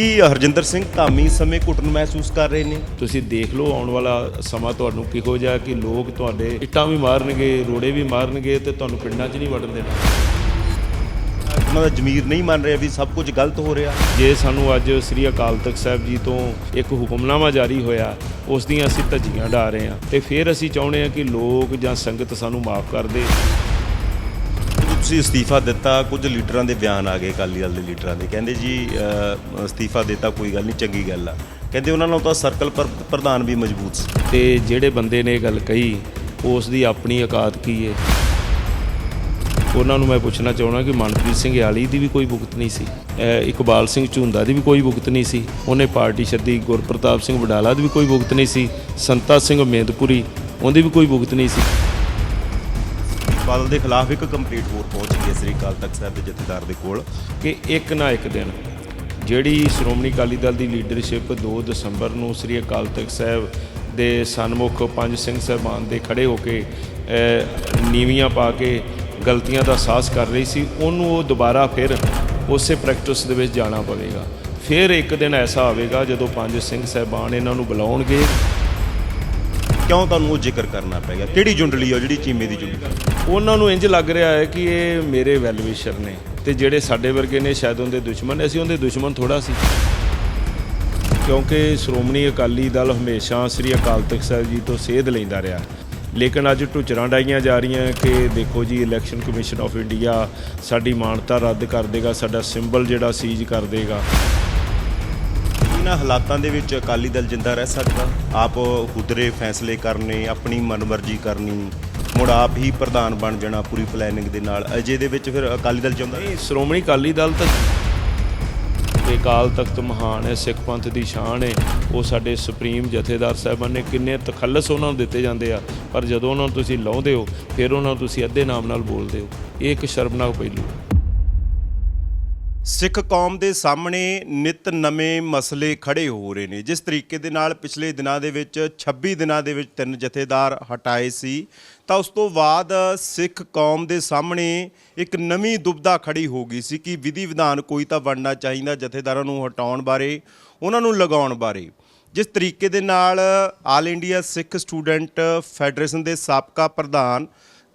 ਕੀ ਹਰਜਿੰਦਰ ਸਿੰਘ ਧਾਮੀ ਸਮੇਂ ਘੁੱਟਣ ਮਹਿਸੂਸ ਕਰ ਰਹੇ ਨੇ? ਤੁਸੀਂ ਦੇਖ ਲਓ ਆਉਣ ਵਾਲਾ ਸਮਾਂ ਤੁਹਾਨੂੰ ਕਿਹੋ ਜਿਹਾ ਕਿ ਲੋਕ ਤੁਹਾਡੇ ਇੱਟਾਂ ਵੀ ਮਾਰਨਗੇ ਰੋੜੇ ਵੀ ਮਾਰਨਗੇ ਤੇ ਤੁਹਾਨੂੰ ਪਿੰਡਾਂ 'ਚ ਨਹੀਂ ਵੜਨ ਦੇਣਾ। ਉਹਨਾਂ ਦਾ ਜ਼ਮੀਰ ਨਹੀਂ ਮੰਨ ਰਿਹਾ ਵੀ ਸਭ ਕੁਝ ਗਲਤ ਹੋ ਰਿਹਾ। ਜੇ ਸਾਨੂੰ ਅੱਜ ਸ੍ਰੀ ਅਕਾਲ ਤਖਤ ਸਾਹਿਬ ਜੀ ਤੋਂ ਇੱਕ ਹੁਕਮਨਾਮਾ ਜਾਰੀ ਹੋਇਆ ਉਸ ਦੀਆਂ ਅਸੀਂ ਧੱਜੀਆਂ ਢਾ ਰਹੇ ਹਾਂ ਤੇ ਫਿਰ ਅਸੀਂ ਚਾਹੁੰਦੇ ਹਾਂ ਕਿ ਲੋਕ ਜਾਂ ਸੰਗਤ ਸਾਨੂੰ ਮਾਫ ਕਰ ਦੇ। ਤੁਸੀਂ ਅਸਤੀਫਾ ਦਿੱਤਾ, ਕੁਝ ਲੀਡਰਾਂ ਦੇ ਬਿਆਨ ਆ ਗਏ ਅਕਾਲੀ ਦਲ ਦੇ ਲੀਡਰਾਂ ਦੇ। ਕਹਿੰਦੇ ਜੀ ਅਸਤੀਫਾ ਦਿੱਤਾ ਕੋਈ ਗੱਲ ਨਹੀਂ, ਚੰਗੀ ਗੱਲ ਆ। ਕਹਿੰਦੇ ਉਹਨਾਂ ਨਾਲ ਤਾਂ ਸਰਕਲ ਪ੍ਰਧਾਨ ਵੀ ਮਜ਼ਬੂਤ ਸੀ। ਤੇ ਜਿਹੜੇ ਬੰਦੇ ਨੇ ਇਹ ਗੱਲ ਕਹੀ, ਉਸ ਦੀ ਆਪਣੀ ਔਕਾਤ ਕੀ ਹੈ ਉਹਨਾਂ ਨੂੰ ਮੈਂ ਪੁੱਛਣਾ ਚਾਹਣਾ ਕਿ ਮਨਪ੍ਰੀਤ ਸਿੰਘ ਯਾਲੀ ਦੀ ਵੀ ਕੋਈ ਭੁਗਤ ਨਹੀਂ ਸੀ। ਇਕਬਾਲ ਸਿੰਘ ਝੁੰਦਾ ਦੀ ਵੀ ਕੋਈ ਭੁਗਤ ਨਹੀਂ ਸੀ। ਉਹਨੇ ਪਾਰਟੀ ਛੱਡੀ, ਗੁਰਪ੍ਰਤਾਪ ਸਿੰਘ ਵਡਾਲਾ ਦੀ ਵੀ ਕੋਈ ਭੁਗਤ ਨਹੀਂ ਸੀ। ਸੰਤਾ ਸਿੰਘ ਮੇਦਪੁਰੀ, ਉਹਦੀ ਵੀ ਕੋਈ ਭੁਗਤ ਨਹੀਂ ਸੀ। ਬਾਦਲ ਦੇ ਖਿਲਾਫ ਇੱਕ ਕੰਪਲੀਟ ਹੋਰ ਪਹੁੰਚ ਗਈ ਹੈ ਸ੍ਰੀ ਅਕਾਲ ਤਖਤ ਸਾਹਿਬ ਦੇ ਜਥੇਦਾਰ ਦੇ ਕੋਲ, ਕਿ ਇੱਕ ਨਾ ਇੱਕ ਦਿਨ ਜਿਹੜੀ ਸ਼੍ਰੋਮਣੀ ਅਕਾਲੀ ਦਲ ਦੀ ਲੀਡਰਸ਼ਿਪ 2 ਦਸੰਬਰ ਨੂੰ ਸ੍ਰੀ ਅਕਾਲ ਤਖਤ ਸਾਹਿਬ ਦੇ ਸਨਮੁਖ ਪੰਜ ਸਿੰਘ ਸਾਹਿਬਾਨ ਦੇ ਖੜੇ ਹੋ ਕੇ ਨੀਵੀਆਂ ਪਾ ਕੇ ਗਲਤੀਆਂ ਦਾ ਅਹਿਸਾਸ ਕਰ ਰਹੀ ਸੀ, ਉਹਨੂੰ ਉਹ ਦੁਬਾਰਾ ਫਿਰ ਉਸੇ ਪ੍ਰੈਕਟਿਸ ਦੇ ਵਿੱਚ ਜਾਣਾ ਪਵੇਗਾ। ਫਿਰ ਇੱਕ ਦਿਨ ਐਸਾ ਆਵੇਗਾ ਜਦੋਂ ਪੰਜ ਸਿੰਘ ਸਾਹਿਬਾਨ ਇਹਨਾਂ ਨੂੰ ਬੁਲਾਉਣਗੇ ਕਿਉਂ ਤੁਹਾਨੂੰ ਉਹ ਜ਼ਿਕਰ ਕਰਨਾ ਪੈ ਗਿਆ? ਕਿਹੜੀ ਜੁੰਡਲੀ ਆ ਜਿਹੜੀ ਚੀਮੇ ਦੀ ਜੁੰਡਲੀ? ਉਹਨਾਂ ਨੂੰ ਇੰਜ ਲੱਗ ਰਿਹਾ ਹੈ ਕਿ ਇਹ ਮੇਰੇ ਵੈਲਵਿਸ਼ਰ ਨੇ ਤੇ ਜਿਹੜੇ ਸਾਡੇ ਵਰਗੇ ਨੇ ਸ਼ਾਇਦ ਉਹਦੇ ਦੁਸ਼ਮਣ ਨੇ, ਅਸੀਂ ਉਹਦੇ ਦੁਸ਼ਮਣ ਥੋੜਾ ਸੀ। ਕਿਉਂਕਿ ਸ਼੍ਰੋਮਣੀ ਅਕਾਲੀ ਦਲ ਹਮੇਸ਼ਾ ਸ੍ਰੀ ਅਕਾਲ ਤਖਤ ਸਾਹਿਬ ਜੀ ਤੋਂ ਸੇਧ ਲੈਂਦਾ ਰਿਹਾ। ਲੇਕਿਨ ਅੱਜ ਢੁਚਰਾਂ ਡਾਈਆਂ ਜਾ ਰਹੀਆਂ ਕਿ ਦੇਖੋ ਜੀ, ਇਲੈਕਸ਼ਨ ਕਮਿਸ਼ਨ ਆਫ ਇੰਡੀਆ ਸਾਡੀ ਮਾਨਤਾ ਰੱਦ ਕਰ ਦੇਗਾ, ਸਾਡਾ ਸਿੰਬਲ ਜਿਹੜਾ ਸੀਜ਼ ਕਰ ਦੇਗਾ। ਇਹਨਾਂ ਹਾਲਾਤਾਂ ਦੇ ਵਿੱਚ ਅਕਾਲੀ ਦਲ ਜਿੰਦਾ ਰਹਿ ਸਕਦਾ? ਆਪ ਹੁਦਰੇ ਫੈਸਲੇ ਕਰਨੇ, ਆਪਣੀ ਮਨਮਰਜ਼ੀ ਕਰਨੀ, ਮੁੜ ਆਪ ਹੀ ਪ੍ਰਧਾਨ ਬਣ ਜਾਣਾ ਪੂਰੀ ਪਲੈਨਿੰਗ ਦੇ ਨਾਲ। ਅਜੇ ਦੇ ਵਿੱਚ ਫਿਰ ਅਕਾਲੀ ਦਲ ਚਾਹੁੰਦਾ ਨਹੀਂ, ਸ਼੍ਰੋਮਣੀ ਅਕਾਲੀ ਦਲ ਤਾਂ ਤੇ ਅਕਾਲ ਤਖਤ ਮਹਾਨ ਹੈ, ਸਿੱਖ ਪੰਥ ਦੀ ਸ਼ਾਨ ਹੈ। ਉਹ ਸਾਡੇ ਸੁਪਰੀਮ ਜਥੇਦਾਰ ਸਾਹਿਬਾਨ ਨੇ ਕਿੰਨੇ ਤਖੱਲਸ ਉਹਨਾਂ ਨੂੰ ਦਿੱਤੇ ਜਾਂਦੇ ਆ। ਪਰ ਜਦੋਂ ਉਹਨਾਂ ਨੂੰ ਤੁਸੀਂ ਲਾਉਂਦੇ ਹੋ, ਫਿਰ ਉਹਨਾਂ ਨੂੰ ਤੁਸੀਂ ਅੱਧੇ ਨਾਮ ਨਾਲ ਬੋਲਦੇ ਹੋ। ਇਹ ਇੱਕ ਸ਼ਰਮਨਾਕ ਪਹਿਲੂ ਹੈ। ਸਿੱਖ ਕੌਮ ਦੇ ਸਾਹਮਣੇ ਨਿਤ ਨਵੇਂ ਮਸਲੇ ਖੜੇ ਹੋ ਰਹੇ ਨੇ। ਜਿਸ ਤਰੀਕੇ ਦੇ ਨਾਲ ਪਿਛਲੇ ਦਿਨਾਂ ਦੇ ਵਿੱਚ 26 ਦਿਨਾਂ ਦੇ ਵਿੱਚ ਤਿੰਨ ਜਥੇਦਾਰ ਹਟਾਏ ਸੀ, ਤਾਂ ਉਸ ਤੋਂ ਬਾਅਦ ਸਿੱਖ ਕੌਮ ਦੇ ਸਾਹਮਣੇ ਇੱਕ ਨਵੀਂ ਦੁਬਦਾ ਖੜੀ ਹੋ ਗਈ ਸੀ ਕਿ ਵਿਧੀ ਵਿਧਾਨ ਕੋਈ ਤਾਂ ਬਣਨਾ ਚਾਹੀਦਾ ਜਥੇਦਾਰਾਂ ਨੂੰ ਹਟਾਉਣ ਬਾਰੇ, ਉਹਨਾਂ ਨੂੰ ਲਗਾਉਣ ਬਾਰੇ। ਜਿਸ ਤਰੀਕੇ ਦੇ ਨਾਲ All India Sikh Student Federation ਦੇ ਸਾਬਕਾ ਪ੍ਰਧਾਨ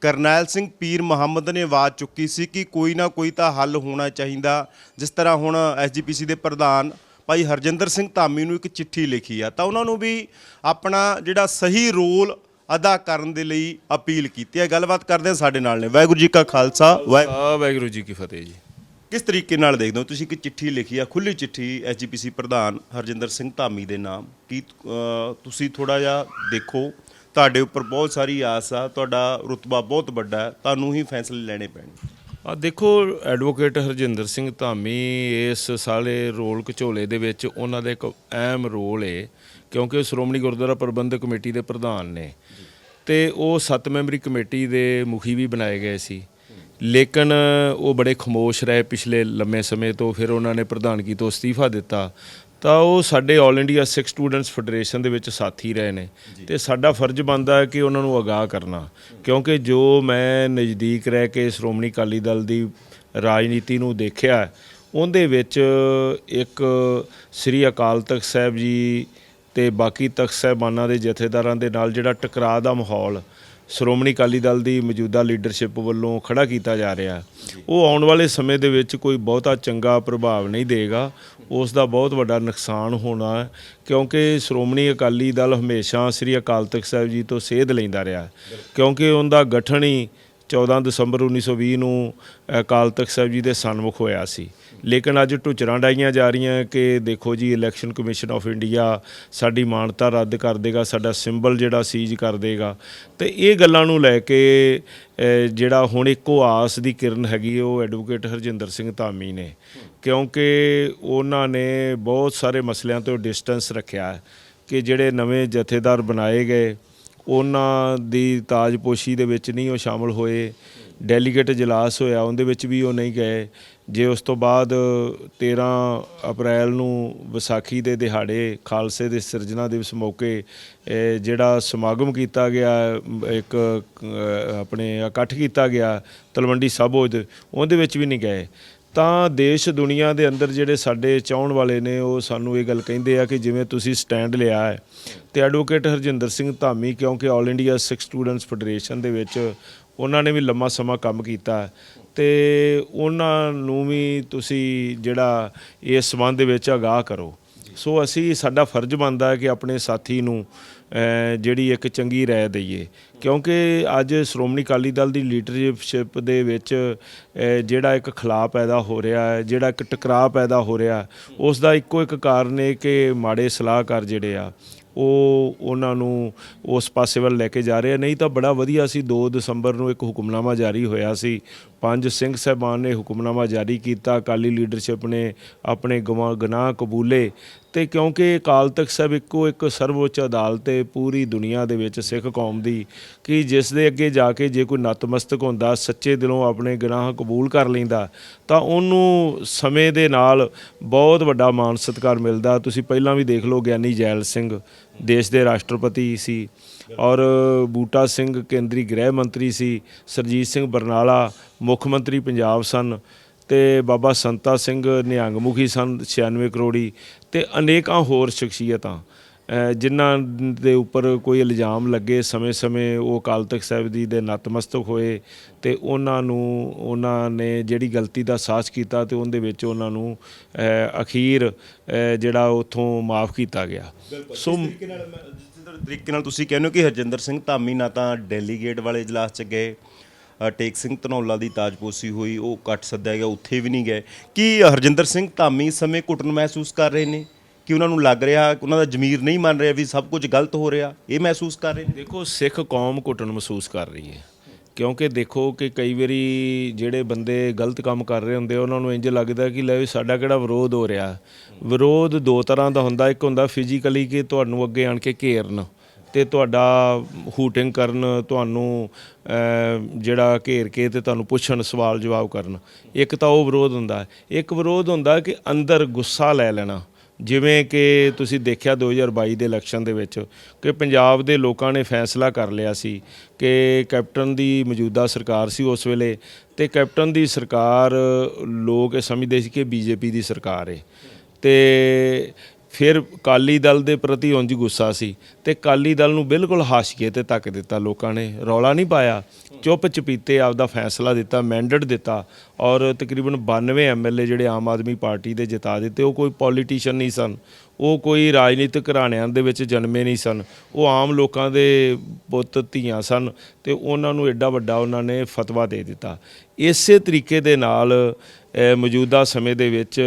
ਕਰਨੈਲ ਸਿੰਘ ਪੀਰ ਮੁਹੰਮਦ ਨੇ ਆਵਾਜ਼ ਚੁੱਕੀ ਸੀ ਕਿ ਕੋਈ ਨਾ ਕੋਈ ਤਾਂ ਹੱਲ ਹੋਣਾ ਚਾਹੀਦਾ। ਜਿਸ ਤਰ੍ਹਾਂ ਹੁਣ ਐਸਜੀਪੀਸੀ ਦੇ ਪ੍ਰਧਾਨ ਭਾਈ ਹਰਜਿੰਦਰ ਸਿੰਘ ਧਾਮੀ ਨੂੰ ਇੱਕ ਚਿੱਠੀ ਲਿਖੀ ਆ ਤਾਂ ਉਹਨਾਂ ਨੂੰ ਵੀ ਆਪਣਾ ਜਿਹੜਾ ਸਹੀ ਰੋਲ ਅਦਾ ਕਰਨ ਦੇ ਲਈ ਅਪੀਲ ਕੀਤੀ ਹੈ। ਗੱਲਬਾਤ ਕਰਦੇ ਹਾਂ ਸਾਡੇ ਨਾਲ ਨੇ। ਵਾਹਿਗੁਰੂ ਜੀ ਕਾ ਖਾਲਸਾ ਵਾਹਿਗੁਰੂ ਜੀ ਕੀ ਫਤਿਹ ਜੀ। ਕਿਸ ਤਰੀਕੇ ਨਾਲ ਦੇਖਦੇ ਹੋ ਤੁਸੀਂ ਇੱਕ ਚਿੱਠੀ ਲਿਖੀ ਆ ਖੁੱਲੀ ਚਿੱਠੀ ਐਸਜੀਪੀਸੀ ਪ੍ਰਧਾਨ ਹਰਜਿੰਦਰ ਸਿੰਘ ਧਾਮੀ ਦੇ ਨਾਮ? ਕੀ ਤੁਸੀਂ ਥੋੜਾ ਜਿਹਾ ਦੇਖੋ। ਤੁਹਾਡੇ ਉੱਪਰ ਬਹੁਤ ਸਾਰੀ ਆਸ ਆ, ਤੁਹਾਡਾ ਰੁਤਬਾ ਬਹੁਤ ਵੱਡਾ ਹੈ ਤੁਹਾਨੂੰ ਹੀ ਫੈਸਲੇ ਲੈਣੇ ਪੈਣੇ। ਆ ਦੇਖੋ ਐਡਵੋਕੇਟ ਹਰਜਿੰਦਰ ਸਿੰਘ ਧਾਮੀ ਇਸ ਸਾਲੇ ਰੋਲ ਘਚੋਲੇ ਦੇ ਵਿੱਚ ਉਹਨਾਂ ਦਾ ਇੱਕ ਅਹਿਮ ਰੋਲ ਏ, ਕਿਉਂਕਿ ਉਹ ਸ਼੍ਰੋਮਣੀ ਗੁਰਦੁਆਰਾ ਪ੍ਰਬੰਧਕ ਕਮੇਟੀ ਦੇ ਪ੍ਰਧਾਨ ਨੇ। ਤੇ ਉਹ ਸੱਤ ਮੈਂਬਰੀ ਕਮੇਟੀ ਦੇ ਮੁਖੀ ਵੀ ਬਣਾਏ ਗਏ ਸੀ। ਲੇਕਿਨ ਉਹ ਬੜੇ ਖਮੋਸ਼ ਰਹੇ ਪਿਛਲੇ ਲੰਮੇ ਸਮੇਂ ਤੋਂ, ਫਿਰ ਉਹਨਾਂ ਨੇ ਪ੍ਰਧਾਨਗੀ ਤੋਂ ਅਸਤੀਫਾ ਦਿੱਤਾ। ਤਾਂ ਉਹ ਸਾਡੇ 올 ਇੰਡੀਆ ਸਿੱਖ ਸਟੂਡੈਂਟਸ ਫੈਡਰੇਸ਼ਨ ਦੇ ਵਿੱਚ ਸਾਥੀ ਰਹੇ ਨੇ। ਤੇ ਸਾਡਾ ਫਰਜ਼ ਬਣਦਾ ਹੈ ਕਿ ਉਹਨਾਂ ਨੂੰ ਅਗਾਹ ਕਰਨਾ। ਕਿਉਂਕਿ ਜੋ ਮੈਂ ਨਜ਼ਦੀਕ ਰਹਿ ਕੇ ਸ਼੍ਰੋਮਣੀ ਅਕਾਲੀ ਦਲ ਦੀ ਰਾਜਨੀਤੀ ਨੂੰ ਦੇਖਿਆ ਉਹਦੇ ਵਿੱਚ ਇੱਕ ਸ੍ਰੀ ਅਕਾਲ ਤਖਤ ਸਾਹਿਬ ਜੀ ਤੇ ਬਾਕੀ ਤਖਤ ਸਾਹਿਬਾਨਾਂ ਦੇ ਜਥੇਦਾਰਾਂ ਦੇ ਨਾਲ ਜਿਹੜਾ ਟਕਰਾਅ ਦਾ ਮਾਹੌਲ ਸ਼੍ਰੋਮਣੀ ਅਕਾਲੀ ਦਲ ਦੀ ਮੌਜੂਦਾ ਲੀਡਰਸ਼ਿਪ ਵੱਲੋਂ ਖੜਾ ਕੀਤਾ ਜਾ ਰਿਹਾ। ਉਹ ਆਉਣ ਵਾਲੇ ਸਮੇਂ ਦੇ ਵਿੱਚ ਕੋਈ ਬਹੁਤਾ ਚੰਗਾ ਪ੍ਰਭਾਵ ਨਹੀਂ ਦੇਗਾ। ਉਸ ਦਾ ਬਹੁਤ ਵੱਡਾ ਨੁਕਸਾਨ ਹੋਣਾ ਕਿਉਂਕਿ ਸ਼੍ਰੋਮਣੀ ਅਕਾਲੀ ਦਲ ਹਮੇਸ਼ਾ ਸ੍ਰੀ ਅਕਾਲ ਤਖਤ ਸਾਹਿਬ ਜੀ ਤੋਂ ਸੇਧ ਲੈਂਦਾ ਰਿਹਾ। ਕਿਉਂਕਿ ਉਹਦਾ ਗਠਨ ਹੀ 14 ਦਸੰਬਰ 1920 ਨੂੰ ਅਕਾਲ ਤਖਤ ਸਾਹਿਬ ਜੀ ਦੇ ਸਨਮੁਖ ਹੋਇਆ ਸੀ। ਲੇਕਿਨ ਅੱਜ ਢੁਚਰਾਂ ਡਾਈਆਂ ਜਾ ਰਹੀਆਂ ਕਿ ਦੇਖੋ ਜੀ ਇਲੈਕਸ਼ਨ ਕਮਿਸ਼ਨ ਆਫ ਇੰਡੀਆ ਸਾਡੀ ਮਾਨਤਾ ਰੱਦ ਕਰ ਦੇਗਾ, ਸਾਡਾ ਸਿੰਬਲ ਜਿਹੜਾ ਸੀਜ਼ ਕਰ ਦੇਗਾ। ਤੇ ਇਹ ਗੱਲਾਂ ਨੂੰ ਲੈ ਕੇ ਜਿਹੜਾ ਹੁਣ ਇੱਕੋ ਆਸ ਦੀ ਕਿਰਨ ਹੈਗੀ ਉਹ ਐਡਵੋਕੇਟ ਹਰਜਿੰਦਰ ਸਿੰਘ ਧਾਮੀ ਨੇ। ਕਿਉਂਕਿ ਉਹਨਾਂ ਨੇ ਬਹੁਤ ਸਾਰੇ ਮਸਲਿਆਂ ਤੋਂ ਡਿਸਟੈਂਸ ਰੱਖਿਆ ਕਿ ਜਿਹੜੇ ਨਵੇਂ ਜਥੇਦਾਰ ਬਣਾਏ ਗਏ, ਉਹਨਾਂ ਦੀ ਤਾਜਪੋਸ਼ੀ ਦੇ ਵਿੱਚ ਨਹੀਂ ਉਹ ਸ਼ਾਮਲ ਹੋਏ। ਡੈਲੀਗੇਟ ਇਜਲਾਸ ਹੋਇਆ, ਉਹਦੇ ਵਿੱਚ ਵੀ ਉਹ ਨਹੀਂ ਗਏ। ਜੇ ਉਸ ਤੋਂ ਬਾਅਦ 13 ਅਪ੍ਰੈਲ ਨੂੰ ਵਿਸਾਖੀ ਦੇ ਦਿਹਾੜੇ, ਖਾਲਸੇ ਦੇ ਸਿਰਜਣਾ ਦਿਵਸ ਮੌਕੇ ਜਿਹੜਾ ਸਮਾਗਮ ਕੀਤਾ ਗਿਆ, ਇੱਕ ਆਪਣੇ ਇਕੱਠ ਕੀਤਾ ਗਿਆ, ਤਲਵੰਡੀ ਸਾਬੋ ਉਹਦੇ ਵਿੱਚ ਵੀ ਨਹੀਂ ਗਏ। ਤਾਂ ਦੇਸ਼ ਦੁਨੀਆ ਦੇ ਅੰਦਰ ਜਿਹੜੇ ਸਾਡੇ ਚਾਹਣ ਵਾਲੇ ਨੇ, ਉਹ ਸਾਨੂੰ ਇਹ ਗੱਲ ਕਹਿੰਦੇ ਆ ਕਿ ਜਿਵੇਂ ਤੁਸੀਂ ਸਟੈਂਡ ਲਿਆ ਹੈ, ਤੇ ਐਡਵੋਕੇਟ ਹਰਜਿੰਦਰ ਸਿੰਘ ਧਾਮੀ, ਕਿਉਂਕਿ 올 ਇੰਡੀਆ ਸਿੱਖ ਸਟੂਡੈਂਟਸ ਫੈਡਰੇਸ਼ਨ ਦੇ ਵਿੱਚ ਉਹਨਾਂ ਨੇ ਵੀ ਲੰਮਾ ਸਮਾਂ ਕੰਮ ਕੀਤਾ ਹੈ। ਤੇ ਉਹਨਾਂ ਨੂੰ ਵੀ ਤੁਸੀਂ ਜਿਹੜਾ ਇਸ ਸੰਬੰਧ ਵਿੱਚ ਅਗਾਹ ਕਰੋ। ਸੋ ਅਸੀਂ, ਸਾਡਾ ਫਰਜ਼ ਬਣਦਾ ਹੈ ਕਿ ਆਪਣੇ ਸਾਥੀ ਨੂੰ ਜਿਹੜੀ ਇੱਕ ਚੰਗੀ ਰਾਏ ਦਈਏ। ਕਿਉਂਕਿ ਅੱਜ ਸ਼੍ਰੋਮਣੀ ਅਕਾਲੀ ਦਲ ਦੀ ਲੀਡਰਸ਼ਿਪ ਦੇ ਵਿੱਚ ਜਿਹੜਾ ਇੱਕ ਖਲਾਅ ਪੈਦਾ ਹੋ ਰਿਹਾ ਹੈ, ਜਿਹੜਾ ਇੱਕ ਟਕਰਾਅ ਪੈਦਾ ਹੋ ਰਿਹਾ ਉਸ ਦਾ ਇੱਕੋ ਇੱਕ ਕਾਰਨ ਹੈ ਕਿ ਮਾੜੇ ਸਲਾਹਕਾਰ ਜਿਹੜੇ ਆ ਉਹ ਉਹਨਾਂ ਨੂੰ ਉਸ ਪਾਸੇ ਵੱਲ ਲੈ ਕੇ ਜਾ ਰਹੇ ਨਹੀਂ ਤਾਂ ਬੜਾ ਵਧੀਆ ਸੀ। 2 ਦਸੰਬਰ ਨੂੰ ਇੱਕ ਹੁਕਮਨਾਮਾ ਜਾਰੀ ਹੋਇਆ ਸੀ। ਪੰਜ ਸਿੰਘ ਸਾਹਿਬਾਨ ਨੇ ਹੁਕਮਨਾਮਾ ਜਾਰੀ ਕੀਤਾ। ਅਕਾਲੀ ਲੀਡਰਸ਼ਿਪ ਨੇ ਆਪਣੇ ਗਵਾ ਗੁਨਾਹ ਕਬੂਲੇ ਤੇ ਕਿਉਂਕਿ ਅਕਾਲ ਤਖਤ ਸਾਹਿਬ ਇੱਕੋ ਇੱਕ ਸਰਵਉੱਚ ਅਦਾਲਤ ਹੈ। ਪੂਰੀ ਦੁਨੀਆ ਦੇ ਵਿੱਚ ਸਿੱਖ ਕੌਮ ਦੀ ਕਿ ਜਿਸ ਦੇ ਅੱਗੇ ਜਾ ਕੇ ਜੇ ਕੋਈ ਨਤਮਸਤਕ ਹੁੰਦਾ, ਸੱਚੇ ਦਿਲੋਂ ਆਪਣੇ ਗੁਨਾਹ ਕਬੂਲ ਕਰ ਲੈਂਦਾ, ਤਾਂ ਉਹਨੂੰ ਸਮੇਂ ਦੇ ਨਾਲ ਬਹੁਤ ਵੱਡਾ ਮਾਣ ਸਤਿਕਾਰ ਮਿਲਦਾ। ਤੁਸੀਂ ਪਹਿਲਾਂ ਵੀ ਦੇਖ ਲਓ ਗਿਆਨੀ ਜੈਲ ਸਿੰਘ। ਦੇਸ਼ ਦੇ ਰਾਸ਼ਟਰਪਤੀ ਸੀ ਔਰ ਬੂਟਾ ਸਿੰਘ ਕੇਂਦਰੀ ਗ੍ਰਹਿ ਮੰਤਰੀ ਸੀ, ਸਰਜੀਤ ਸਿੰਘ ਬਰਨਾਲਾ ਮੁੱਖ ਮੰਤਰੀ ਪੰਜਾਬ ਸਨ ਤੇ ਬਾਬਾ ਸੰਤਾ ਸਿੰਘ ਨਿਹੰਗਮੁਖੀ ਸਨ 96 ਕਰੋੜੀ ਤੇ ਅਨੇਕਾਂ ਹੋਰ ਸ਼ਖਸੀਅਤਾਂ। ਜਿਨ੍ਹਾਂ ਦੇ ਉੱਪਰ ਕੋਈ ਇਲਜ਼ਾਮ ਲੱਗੇ, ਸਮੇਂ-ਸਮੇਂ ਉਹ ਅਕਾਲ ਤਖਤ ਸਾਹਿਬ ਜੀ ਦੇ ਨਤਮਸਤਕ ਹੋਏ ਤੇ ਉਹਨਾਂ ਨੂੰ, ਉਹਨਾਂ ਨੇ ਜਿਹੜੀ ਗਲਤੀ ਦਾ ਸਾਹਸ ਕੀਤਾ ਤੇ ਉਹਦੇ ਵਿੱਚ ਉਹਨਾਂ ਨੂੰ ਅਖੀਰ ਜਿਹੜਾ ਉਥੋਂ ਮਾਫ ਕੀਤਾ ਗਿਆ। ਸੋ ਤਰੀਕੇ ਨਾਲ ਜਿਸ ਤਰੀਕੇ ਨਾਲ ਤੁਸੀਂ ਕਹਿੰਦੇ ਹੋ ਕਿ ਹਰਜਿੰਦਰ ਸਿੰਘ ਧਾਮੀ ਨਾ ਤਾਂ ਡੈਲੀਗੇਟ ਵਾਲੇ ਇਜਲਾਸ 'ਚ ਗਏ ਟੇਕ ਸਿੰਘ ਧਨੌਲਾ ਦੀ ਤਾਜਪੋਸ਼ੀ ਹੋਈ, ਉਹ ਕੱਟ ਸੱਦਿਆ ਗਿਆ, ਉੱਥੇ ਵੀ ਨਹੀਂ ਗਏ। ਕੀ ਹਰਜਿੰਦਰ ਸਿੰਘ ਧਾਮੀ ਸਮੇਂ ਘੁਟਨ ਮਹਿਸੂਸ ਕਰ ਰਹੇ ਨੇ? ਕਿ ਉਹਨਾਂ ਨੂੰ ਲੱਗ ਰਿਹਾ, ਉਹਨਾਂ ਦਾ ਜ਼ਮੀਰ ਨਹੀਂ ਮੰਨ ਰਿਹਾ ਵੀ ਸਭ ਕੁਝ ਗਲਤ ਹੋ ਰਿਹਾ। ਇਹ ਮਹਿਸੂਸ ਕਰ ਰਹੇ ਨੇ। ਦੇਖੋ, ਸਿੱਖ ਕੌਮ ਘੁੱਟਣ ਮਹਿਸੂਸ ਕਰ ਰਹੀ ਹੈ। ਕਿਉਂਕਿ ਦੇਖੋ ਕਿ ਕਈ ਵਾਰੀ ਜਿਹੜੇ ਬੰਦੇ ਗਲਤ ਕੰਮ ਕਰ ਰਹੇ ਹੁੰਦੇ ਉਹਨਾਂ ਨੂੰ ਇੰਜ ਲੱਗਦਾ ਕਿ ਲੈ ਵੀ ਸਾਡਾ ਕਿਹੜਾ ਵਿਰੋਧ ਹੋ ਰਿਹਾ। ਵਿਰੋਧ ਦੋ ਤਰ੍ਹਾਂ ਦਾ ਹੁੰਦਾ, ਇੱਕ ਹੁੰਦਾ ਫਿਜ਼ੀਕਲੀ ਕਿ ਤੁਹਾਨੂੰ ਅੱਗੇ ਆਣ ਕੇ ਘੇਰਨ ਤੇ ਤੁਹਾਡਾ ਹੂਟਿੰਗ ਕਰਨ, ਤੁਹਾਨੂੰ ਜਿਹੜਾ ਘੇਰ ਕੇ ਤੇ ਤੁਹਾਨੂੰ ਪੁੱਛਣ ਸਵਾਲ ਜਵਾਬ ਕਰਨ। ਇੱਕ ਤਾਂ ਉਹ ਵਿਰੋਧ ਹੁੰਦਾ। ਇੱਕ ਵਿਰੋਧ ਹੁੰਦਾ ਕਿ ਅੰਦਰ ਗੁੱਸਾ ਲੈ ਲੈਣਾ। ਜਿਵੇਂ ਕਿ ਤੁਸੀਂ ਦੇਖਿਆ 2022 ਦੇ ਇਲੈਕਸ਼ਨ ਦੇ ਵਿੱਚ ਕਿ ਪੰਜਾਬ ਦੇ ਲੋਕਾਂ ਨੇ ਫੈਸਲਾ ਕਰ ਲਿਆ ਸੀ ਕਿ ਕੈਪਟਨ ਦੀ ਮੌਜੂਦਾ ਸਰਕਾਰ ਸੀ ਉਸ ਵੇਲੇ ਤੇ ਕੈਪਟਨ ਦੀ ਸਰਕਾਰ ਲੋਕ ਇਹ ਸਮਝਦੇ ਸੀ ਕਿ ਬੀਜੇਪੀ ਦੀ ਸਰਕਾਰ ਹੈ ਤੇ ਫਿਰ ਕਾਲੀ ਦਲ ਦੇ ਪ੍ਰਤੀ ਉਂਝ ਗੁੱਸਾ ਸੀ ਤੇ ਕਾਲੀ ਦਲ ਨੂੰ ਬਿਲਕੁਲ ਹਾਸ਼ੀਏ ਤੇ ਤੱਕ ਦਿੱਤਾ ਲੋਕਾਂ ਨੇ, ਰੌਲਾ ਨਹੀਂ ਪਾਇਆ। ਚੁੱਪ ਚਪੀਤੇ ਆਪਦਾ ਫੈਸਲਾ ਦਿੱਤਾ, ਮੈਂਡੇਟ ਦਿੱਤਾ ਔਰ ਤਕਰੀਬਨ 92 ਐਮਐਲਏ ਜਿਹੜੇ ਆਮ ਆਦਮੀ ਪਾਰਟੀ ਦੇ ਜਿਤਾ ਦਿੱਤੇ, ਉਹ ਕੋਈ ਪੋਲੀਟੀਸ਼ੀਅਨ ਨਹੀਂ ਸਨ, ਉਹ ਕੋਈ ਰਾਜਨੀਤਿਕ ਘਰਾਣਿਆਂ ਦੇ ਵਿੱਚ ਜਨਮੇ ਨਹੀਂ ਸਨ, ਉਹ ਆਮ ਲੋਕਾਂ ਦੇ ਪੁੱਤ ਧੀਆਂ ਸਨ ਤੇ ਉਹਨਾਂ ਨੂੰ ਐਡਾ ਵੱਡਾ ਉਹਨਾਂ ਨੇ ਫਤਵਾ ਦੇ ਦਿੱਤਾ। ਇਸੇ ਤਰੀਕੇ ਦੇ ਨਾਲ ਮੌਜੂਦਾ ਸਮੇਂ ਦੇ ਵਿੱਚ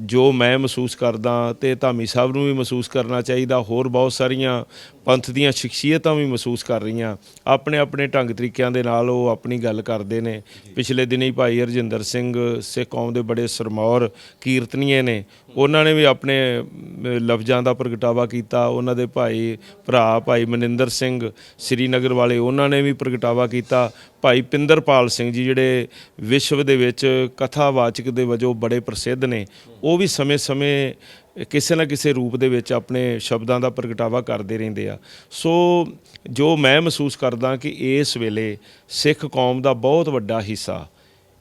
ਜੋ ਮੈਂ ਮਹਿਸੂਸ ਕਰਦਾ ਤੇ ਧਾਮੀ ਸਾਹਿਬ ਨੂੰ ਵੀ ਮਹਿਸੂਸ ਕਰਨਾ ਚਾਹੀਦਾ, ਹੋਰ ਬਹੁਤ ਸਾਰੀਆਂ ਪੰਥ ਦੀਆਂ ਸ਼ਖਸੀਅਤਾਂ ਵੀ ਮਹਿਸੂਸ ਕਰ ਰਹੀਆਂ। ਆਪਣੇ ਆਪਣੇ ਢੰਗ ਤਰੀਕਿਆਂ ਦੇ ਨਾਲ ਉਹ ਆਪਣੀ ਗੱਲ ਕਰਦੇ ਨੇ। ਪਿਛਲੇ ਦਿਨੀ ਭਾਈ ਹਰਜਿੰਦਰ ਸਿੰਘ, ਸਿੱਖ ਕੌਮ ਦੇ ਬੜੇ ਸਰਮੌਰ ਕੀਰਤਨੀਏ ਨੇ। ਉਹਨਾਂ ਨੇ ਵੀ ਆਪਣੇ ਲਫ਼ਜ਼ਾਂ ਦਾ ਪ੍ਰਗਟਾਵਾ ਕੀਤਾ। ਉਹਨਾਂ ਦੇ ਭਾਈ, ਭਰਾ ਭਾਈ ਮਨਿੰਦਰ ਸਿੰਘ, ਸ੍ਰੀਨਗਰ ਵਾਲੇ ਉਹਨਾਂ ਨੇ ਵੀ ਪ੍ਰਗਟਾਵਾ ਕੀਤਾ। ਭਾਈ ਪਿੰਦਰਪਾਲ ਸਿੰਘ ਜੀ ਜਿਹੜੇ ਵਿਸ਼ਵ ਦੇ ਵਿੱਚ ਕਥਾਵਾਚਕ ਦੇ ਵਜੋਂ ਬੜੇ ਪ੍ਰਸਿੱਧ ਨੇ। ਉਹ ਵੀ ਸਮੇਂ-ਸਮੇਂ ਕਿਸੇ ਨਾ ਕਿਸੇ ਰੂਪ ਦੇ ਵਿੱਚ ਆਪਣੇ ਸ਼ਬਦਾਂ ਦਾ ਪ੍ਰਗਟਾਵਾ ਕਰਦੇ ਰਹਿੰਦੇ ਆ। ਸੋ ਜੋ ਮੈਂ ਮਹਿਸੂਸ ਕਰਦਾ ਕਿ ਇਸ ਵੇਲੇ ਸਿੱਖ ਕੌਮ ਦਾ ਬਹੁਤ ਵੱਡਾ ਹਿੱਸਾ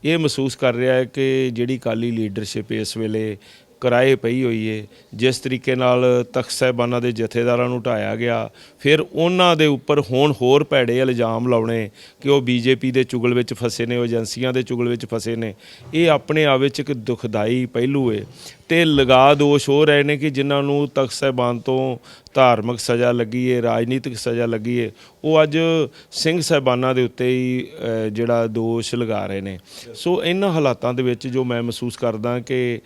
ਇਹ ਮਹਿਸੂਸ ਕਰ ਰਿਹਾ ਹੈ ਕਿ ਜਿਹੜੀ ਕਾਲੀ ਲੀਡਰਸ਼ਿਪ ਇਸ ਵੇਲੇ ਕਿਰਾਏ ਪਈ ਹੋਈ ਏ, ਜਿਸ ਤਰੀਕੇ ਨਾਲ ਤਖਤ ਸਾਹਿਬਾਨਾਂ ਦੇ ਜਥੇਦਾਰਾਂ ਨੂੰ ਢਾਇਆ ਗਿਆ, ਫਿਰ ਉਹਨਾਂ ਦੇ ਉੱਪਰ ਹੁਣ ਹੋਰ ਭੈੜੇ ਇਲਜ਼ਾਮ ਲਾਉਣੇ ਕਿ ਉਹ ਬੀਜੇਪੀ ਦੇ ਚੁਗਲ ਵਿੱਚ ਫਸੇ ਨੇ, ਉਹ ਏਜੰਸੀਆਂ ਦੇ ਚੁਗਲ ਵਿੱਚ ਫਸੇ ਨੇ, ਇਹ ਆਪਣੇ ਆਪ ਵਿੱਚ ਇੱਕ ਦੁਖਦਾਈ ਪਹਿਲੂ ਏ। ਤੇ ਲਗਾ ਦੋਸ਼ ਹੋ ਰਹੇ ਨੇ ਕਿ ਜਿਨ੍ਹਾਂ ਨੂੰ ਤਖਤ ਸਾਹਿਬਾਨ ਤੋਂ ਧਾਰਮਿਕ ਸਜ਼ਾ ਲੱਗੀ ਏ, ਰਾਜਨੀਤਿਕ ਸਜ਼ਾ ਲੱਗੀ ਏ, ਉਹ ਅੱਜ ਸਿੰਘ ਸਾਹਿਬਾਨਾਂ ਦੇ ਉੱਤੇ ਹੀ ਜਿਹੜਾ ਦੋਸ਼ ਲਗਾ ਰਹੇ ਨੇ। ਸੋ ਇਹਨਾਂ ਹਾਲਾਤਾਂ ਦੇ ਵਿੱਚ ਜੋ ਮੈਂ ਮਹਿਸੂਸ ਕਰਦਾ ਕਿ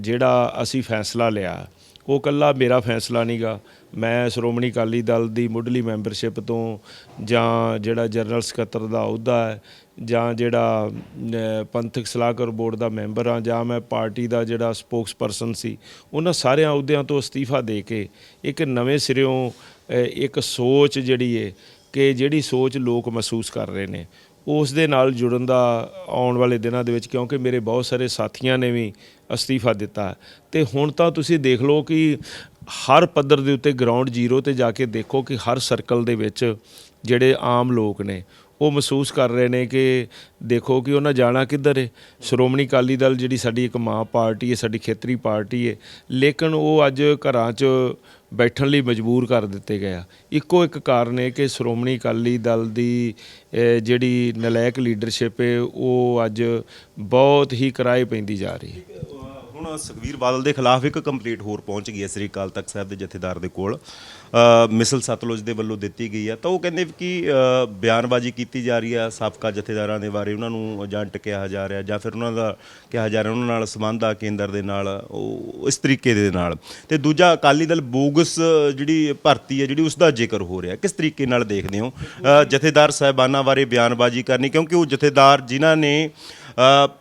ਜਿਹੜਾ ਅਸੀਂ ਫੈਸਲਾ ਲਿਆ ਉਹ ਕੱਲਾ ਮੇਰਾ ਫੈਸਲਾ ਨਹੀਂਗਾ। ਮੈਂ ਸ਼੍ਰੋਮਣੀ ਅਕਾਲੀ ਦਲ ਦੀ ਮੁੱਢਲੀ ਮੈਂਬਰਸ਼ਿਪ ਤੋਂ ਜਾਂ ਜਿਹੜਾ ਜਨਰਲ ਸਕੱਤਰ ਦਾ ਅਹੁਦਾ ਹੈ ਜਾਂ ਜਿਹੜਾ ਪੰਥਕ ਸਲਾਹਕਾਰ ਬੋਰਡ ਦਾ ਮੈਂਬਰ ਹਾਂ ਜਾਂ ਮੈਂ ਪਾਰਟੀ ਦਾ ਜਿਹੜਾ ਸਪੋਕਸਪਰਸਨ ਸੀ, ਉਹਨਾਂ ਸਾਰਿਆਂ ਅਹੁਦਿਆਂ ਤੋਂ ਅਸਤੀਫਾ ਦੇ ਕੇ ਇੱਕ ਨਵੇਂ ਸਿਰਿਓਂ ਇੱਕ ਸੋਚ ਜਿਹੜੀ ਹੈ ਕਿ ਜਿਹੜੀ ਸੋਚ ਲੋਕ ਮਹਿਸੂਸ ਕਰ ਰਹੇ ਨੇ। ਉਸ ਦੇ ਨਾਲ ਜੁੜਨ ਦਾ ਆਉਣ ਵਾਲੇ ਦਿਨਾਂ ਦੇ ਵਿੱਚ ਕਿਉਂਕਿ ਮੇਰੇ ਬਹੁਤ ਸਾਰੇ ਸਾਥੀਆਂ ਨੇ ਵੀ ਅਸਤੀਫਾ ਦਿੱਤਾ। ਹੈ ਤੇ ਹੁਣ ਤਾਂ ਤੁਸੀਂ ਦੇਖ ਲਓ ਕਿ ਹਰ ਪੱਧਰ ਦੇ ਉੱਤੇ ਗਰਾਊਂਡ ਜ਼ੀਰੋ ਤੇ ਜਾ ਕੇ ਦੇਖੋ ਕਿ ਹਰ ਸਰਕਲ ਦੇ ਵਿੱਚ ਜਿਹੜੇ ਆਮ ਲੋਕ ਨੇ, ਉਹ ਮਹਿਸੂਸ ਕਰ ਰਹੇ ਨੇ ਕਿ ਦੇਖੋ ਕਿ ਉਹਨਾਂ ਜਾਣਾ ਕਿੱਧਰ ਹੈ ਸ਼੍ਰੋਮਣੀ ਅਕਾਲੀ ਦਲ ਜਿਹੜੀ ਸਾਡੀ ਇੱਕ ਮਾਂ ਪਾਰਟੀ ਹੈ ਸਾਡੀ ਖੇਤਰੀ ਪਾਰਟੀ ਹੈ ਲੇਕਿਨ ਉਹ ਅੱਜ ਘਰਾਂ 'ਚ ਬੈਠਣ ਲਈ ਮਜਬੂਰ ਕਰ ਦਿੱਤੇ ਗਏ ਆ। ਇੱਕੋ ਇੱਕ ਕਾਰਨ ਹੈ ਕਿ ਸ਼੍ਰੋਮਣੀ ਅਕਾਲੀ ਦਲ ਦੀ ਜਿਹੜੀ ਨਲਾਇਕ ਲੀਡਰਸ਼ਿਪ ਹੈ ਉਹ ਅੱਜ ਬਹੁਤ ਹੀ ਕਿਰਾਏ ਪੈਂਦੀ ਜਾ ਰਹੀ ਹੈ। ਹੁਣ ਸੁਖਵੀਰ ਬਾਦਲ ਦੇ ਖਿਲਾਫ ਇੱਕ ਕੰਪਲੀਟ ਹੋਰ ਪਹੁੰਚ ਗਈ ਹੈ ਸ੍ਰੀ ਅਕਾਲ ਤਖਤ ਸਾਹਿਬ ਦੇ ਜਥੇਦਾਰ ਦੇ ਕੋਲ। ਮਿਸਲ ਸਤਲੁਜ ਦੇ ਵੱਲੋਂ ਦਿੱਤੀ ਗਈ ਹੈ। ਤਾਂ ਉਹ ਕਹਿੰਦੇ ਕਿ ਬਿਆਨਬਾਜ਼ੀ ਕੀਤੀ ਜਾ ਰਹੀ ਹੈ ਸਾਬਕਾ ਜਥੇਦਾਰਾਂ ਦੇ ਬਾਰੇ, ਉਹਨਾਂ ਨੂੰ ਏਜੰਟ ਕਿਹਾ ਜਾ ਰਿਹਾ ਜਾਂ ਫਿਰ ਉਹਨਾਂ ਦਾ ਕਿਹਾ ਜਾ ਰਿਹਾ, ਉਹਨਾਂ ਨਾਲ ਸੰਬੰਧ ਆ ਕੇਂਦਰ ਦੇ ਨਾਲ, ਉਹ ਇਸ ਤਰੀਕੇ ਦੇ ਨਾਲ। ਤੇ ਦੂਜਾ, ਅਕਾਲੀ ਦਲ ਬੋਗਸ ਜਿਹੜੀ ਭਰਤੀ ਹੈ, ਜਿਹੜੀ ਉਸ ਦਾ ਜ਼ਿਕਰ ਹੋ ਰਿਹਾ ਕਿਸ ਤਰੀਕੇ ਨਾਲ ਦੇਖਦੇ ਹੋ? ਜਥੇਦਾਰ ਸਾਹਿਬਾਨਾਂ ਬਾਰੇ ਬਿਆਨਬਾਜ਼ੀ ਕਰਨੀ, ਕਿਉਂਕਿ ਉਹ ਜਥੇਦਾਰ ਜਿਨ੍ਹਾਂ ਨੇ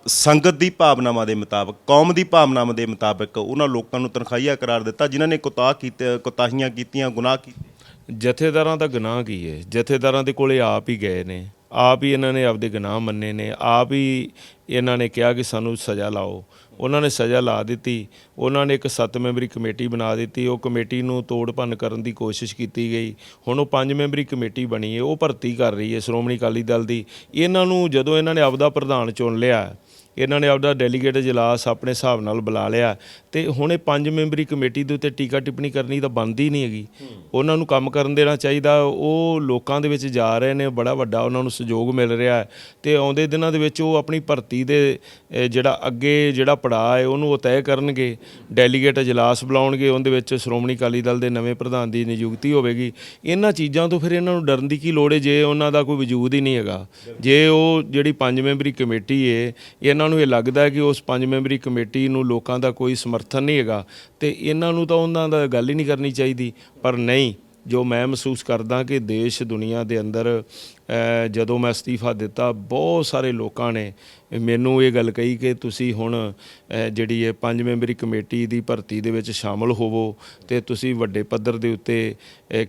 ਸੰਗਤ ਦੀ ਭਾਵਨਾਵਾਂ ਦੇ ਮੁਤਾਬਕ, ਕੌਮ ਦੀ ਭਾਵਨਾਵਾਂ ਦੇ ਮੁਤਾਬਕ ਉਹਨਾਂ ਲੋਕਾਂ ਨੂੰ ਤਨਖਾਹੀਆ ਕਰਾਰ ਦਿੱਤਾ, ਜਿਨ੍ਹਾਂ ਨੇ ਕੁਤਾਹ ਕੀਤੇ, ਕੁਤਾਹੀਆਂ ਕੀਤੀਆਂ, ਗੁਨਾਹ ਕੀਤੇ। ਜਥੇਦਾਰਾਂ ਦਾ ਗੁਨਾਹ ਕੀ ਹੈ ਜਥੇਦਾਰਾਂ ਦੇ ਕੋਲੇ ਆਪ ਹੀ ਗਏ ਨੇ, ਆਪ ਹੀ ਇਹਨਾਂ ਨੇ ਆਪਦੇ ਗੁਨਾਹ ਮੰਨੇ ਨੇ, ਆਪ ਹੀ ਇਹਨਾਂ ਨੇ ਕਿਹਾ ਕਿ ਸਾਨੂੰ ਸਜ਼ਾ ਲਾਓ। ਉਹਨਾਂ ਨੇ ਸਜ਼ਾ ਲਾ ਦਿੱਤੀ। ਉਹਨਾਂ ਨੇ ਇੱਕ ਸੱਤ ਮੈਂਬਰੀ ਕਮੇਟੀ ਬਣਾ ਦਿੱਤੀ। ਉਹ ਕਮੇਟੀ ਨੂੰ ਤੋੜ ਭੰਨ ਕਰਨ ਦੀ ਕੋਸ਼ਿਸ਼ ਕੀਤੀ ਗਈ। ਹੁਣ ਉਹ ਪੰਜ ਮੈਂਬਰੀ ਕਮੇਟੀ ਬਣੀ ਹੈ। ਉਹ ਭਰਤੀ ਕਰ ਰਹੀ ਹੈ ਸ਼੍ਰੋਮਣੀ ਅਕਾਲੀ ਦਲ ਦੀ। ਇਹਨਾਂ ਨੂੰ ਜਦੋਂ ਇਹਨਾਂ ਨੇ ਆਪਦਾ ਪ੍ਰਧਾਨ ਚੁਣ ਲਿਆ ਇਹਨਾਂ ਨੇ ਆਪਦਾ ਡੈਲੀਗੇਟ ਇਜਲਾਸ ਆਪਣੇ ਹਿਸਾਬ ਨਾਲ ਬੁਲਾ ਲਿਆ ਤੇ ਹੁਣ ਇਹ ਪੰਜ ਮੈਂਬਰੀ ਕਮੇਟੀ ਦੇ ਉੱਤੇ ਟੀਕਾ ਟਿੱਪਣੀ ਕਰਨੀ ਤਾਂ ਬਣਦੀ ਨਹੀਂ ਹੈਗੀ। ਉਹਨਾਂ ਨੂੰ ਕੰਮ ਕਰਨ ਦੇਣਾ ਚਾਹੀਦਾ ਉਹ ਲੋਕਾਂ ਦੇ ਵਿੱਚ ਜਾ ਰਹੇ ਨੇ ਬੜਾ ਵੱਡਾ ਉਹਨਾਂ ਨੂੰ ਸਹਿਯੋਗ ਮਿਲ ਰਿਹਾ ਹੈ ਤੇ ਆਉਂਦੇ ਦਿਨਾਂ ਦੇ ਵਿੱਚ ਉਹ ਆਪਣੀ ਭਰਤੀ ਦੇ ਅਹ, ਜਿਹੜਾ ਅੱਗੇ ਜਿਹੜਾ ਪੜਾਅ ਹੈ ਉਹਨੂੰ ਉਹ ਤੈਅ ਕਰਨਗੇ ਡੈਲੀਗੇਟ ਇਜਲਾਸ ਬੁਲਾਉਣਗੇ ਉਹਦੇ ਵਿੱਚ ਸ਼੍ਰੋਮਣੀ ਅਕਾਲੀ ਦਲ ਦੇ ਨਵੇਂ ਪ੍ਰਧਾਨ ਦੀ ਨਿਯੁਕਤੀ ਹੋਵੇਗੀ। ਇਹਨਾਂ ਚੀਜ਼ਾਂ ਤੋਂ ਫਿਰ ਇਹਨਾਂ ਨੂੰ ਡਰਨ ਦੀ ਕੀ ਲੋੜ ਹੈ? ਜੇ ਉਹਨਾਂ ਦਾ ਕੋਈ ਵਜੂਦ ਹੀ ਨਹੀਂ ਹੈਗਾ ਜੇ ਉਹ ਜਿਹੜੀ ਪੰਜ ਮੈਂਬਰੀ ਕਮੇਟੀ ਹੈ ਇਹਨਾਂ ਉਹਨਾਂ ਨੂੰ ਇਹ ਲੱਗਦਾ ਕਿ ਉਸ ਪੰਜ ਮੈਂਬਰੀ ਕਮੇਟੀ ਨੂੰ ਲੋਕਾਂ ਦਾ ਕੋਈ ਸਮਰਥਨ ਨਹੀਂ ਹੈਗਾ ਤੇ ਇਹਨਾਂ ਨੂੰ ਤਾਂ ਉਹਨਾਂ ਦਾ ਗੱਲ ਹੀ ਨਹੀਂ ਕਰਨੀ ਚਾਹੀਦੀ। ਪਰ ਨਹੀਂ, ਜੋ ਮੈਂ ਮਹਿਸੂਸ ਕਰਦਾ ਕਿ ਦੇਸ਼ ਦੁਨੀਆ ਦੇ ਅੰਦਰ ਜਦੋਂ ਮੈਂ ਅਸਤੀਫਾ ਦਿੱਤਾ, ਬਹੁਤ ਸਾਰੇ ਲੋਕਾਂ ਨੇ ਮੈਨੂੰ ਇਹ ਗੱਲ ਕਹੀ ਕਿ ਤੁਸੀਂ ਹੁਣ ਜਿਹੜੀ ਇਹ ਪੰਜ ਮੈਂਬਰੀ ਕਮੇਟੀ ਦੀ ਭਰਤੀ ਦੇ ਵਿੱਚ ਸ਼ਾਮਲ ਹੋਵੋ ਤੇ ਤੁਸੀਂ ਵੱਡੇ ਪੱਧਰ ਦੇ ਉੱਤੇ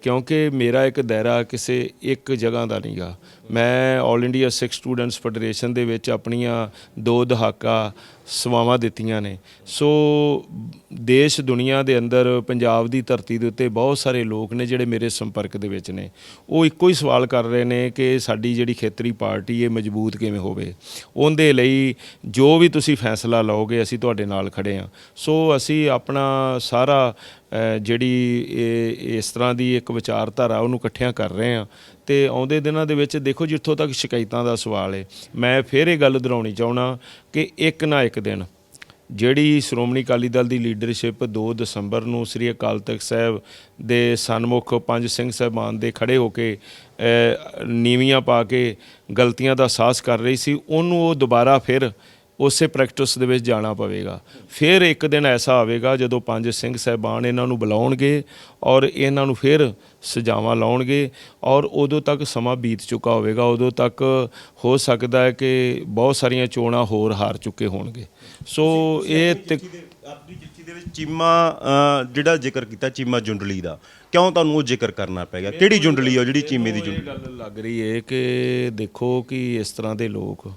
ਕਿਉਂਕਿ ਮੇਰਾ ਇੱਕ ਦਾਇਰਾ ਕਿਸੇ ਇੱਕ ਜਗ੍ਹਾ ਦਾ ਨਹੀਂਗਾ। ਮੈਂ 올 ਇੰਡੀਆ ਸਿੱਖ ਸਟੂਡੈਂਟਸ ਫੈਡਰੇਸ਼ਨ ਦੇ ਵਿੱਚ ਆਪਣੀਆਂ ਦੋ ਦਹਾਕਾ ਸੇਵਾਵਾਂ ਦਿੱਤੀਆਂ ਨੇ। ਸੋ, ਦੇਸ਼ ਦੁਨੀਆ ਦੇ ਅੰਦਰ ਪੰਜਾਬ ਦੀ ਧਰਤੀ ਦੇ ਉੱਤੇ ਬਹੁਤ ਸਾਰੇ ਲੋਕ ਨੇ ਜਿਹੜੇ ਮੇਰੇ ਸੰਪਰਕ ਦੇ ਵਿੱਚ ਨੇ। ਉਹ ਇੱਕੋ ਹੀ ਸਵਾਲ ਕਰ ਰਹੇ ਨੇ ਕਿ ਸਾਡੀ ਜਿਹੜੀ ਖੇਤਰੀ ਪਾਰਟੀ ਹੈ ਮਜ਼ਬੂਤ ਕਿਵੇਂ ਹੋਵੇ। ਉਹਦੇ ਲਈ ਜੋ ਵੀ ਤੁਸੀਂ ਫੈਸਲਾ ਲਓਗੇ, ਅਸੀਂ ਤੁਹਾਡੇ ਨਾਲ ਖੜੇ ਹਾਂ। ਸੋ, ਅਸੀਂ ਆਪਣਾ ਸਾਰਾ ਜਿਹੜੀ ਇਹ, ਇਸ ਤਰ੍ਹਾਂ ਦੀ ਇੱਕ ਵਿਚਾਰਧਾਰਾ ਉਹਨੂੰ ਇਕੱਠਿਆਂ ਕਰ ਰਹੇ ਹਾਂ। ਤੇ ਆਉਂਦੇ ਦਿਨਾਂ ਦੇ ਵਿੱਚ ਦੇਖੋ ਜਿੱਥੋਂ ਤੱਕ ਸ਼ਿਕਾਇਤਾਂ ਦਾ ਸਵਾਲ ਹੈ ਮੈਂ ਫਿਰ ਇਹ ਗੱਲ ਦੁਹਰਾਉਣੀ ਚਾਹਣਾ ਕਿ ਇੱਕ ਨਾ ਇੱਕ ਦਿਨ ਜਿਹੜੀ ਸ਼੍ਰੋਮਣੀ ਅਕਾਲੀ ਦਲ ਦੀ ਲੀਡਰਸ਼ਿਪ 2 ਦਸੰਬਰ ਨੂੰ ਸ੍ਰੀ ਅਕਾਲ ਤਖਤ ਸਾਹਿਬ ਦੇ ਸਨਮੁਖ ਪੰਜ ਸਿੰਘ ਸਾਹਿਬਾਨ ਦੇ ਖੜੇ ਹੋ ਕੇ ਨੀਵੀਆਂ ਪਾ ਕੇ ਗਲਤੀਆਂ ਦਾ ਸਾਹਸ ਕਰ ਰਹੀ ਸੀ, ਉਹਨੂੰ ਉਹ ਦੁਬਾਰਾ ਫਿਰ ਉਸੇ ਪ੍ਰੈਕਟਿਸ ਦੇ ਵਿੱਚ ਜਾਣਾ ਪਵੇਗਾ। ਫਿਰ ਇੱਕ ਦਿਨ ਐਸਾ ਆਵੇਗਾ ਜਦੋਂ ਪੰਜ ਸਿੰਘ ਸਾਹਿਬਾਨ ਇਹਨਾਂ ਨੂੰ ਬੁਲਾਉਣਗੇ ਔਰ ਇਹਨਾਂ ਨੂੰ ਫਿਰ ਸਜਾਵਾਂ ਲਾਉਣਗੇ ਔਰ ਉਦੋਂ ਤੱਕ ਸਮਾਂ ਬੀਤ ਚੁੱਕਾ ਹੋਵੇਗਾ। ਉਦੋਂ ਤੱਕ ਹੋ ਸਕਦਾ ਹੈ ਕਿ ਬਹੁਤ ਸਾਰੀਆਂ ਚੋਣਾਂ ਹੋਰ ਹਾਰ ਚੁੱਕੇ ਹੋਣਗੇ। ਸੋ ਇਹ ਆਪਣੀ ਚਿੱਠੀ ਦੇ ਵਿੱਚ ਚੀਮਾ ਜਿਹੜਾ ਜ਼ਿਕਰ ਕੀਤਾ ਚੀਮਾ ਜੁੰਡਲੀ ਦਾ ਕਿਉਂ ਤੁਹਾਨੂੰ ਉਹ ਜ਼ਿਕਰ ਕਰਨਾ ਪੈ ਗਿਆ? ਕਿਹੜੀ ਜੁੰਡਲੀ ਆ ਜਿਹੜੀ ਚੀਮੇ ਦੀ ਜੁੰਡਲੀ? ਗੱਲ ਲੱਗ ਰਹੀ ਹੈ ਕਿ ਦੇਖੋ ਕਿ ਇਸ ਤਰ੍ਹਾਂ ਦੇ ਲੋਕ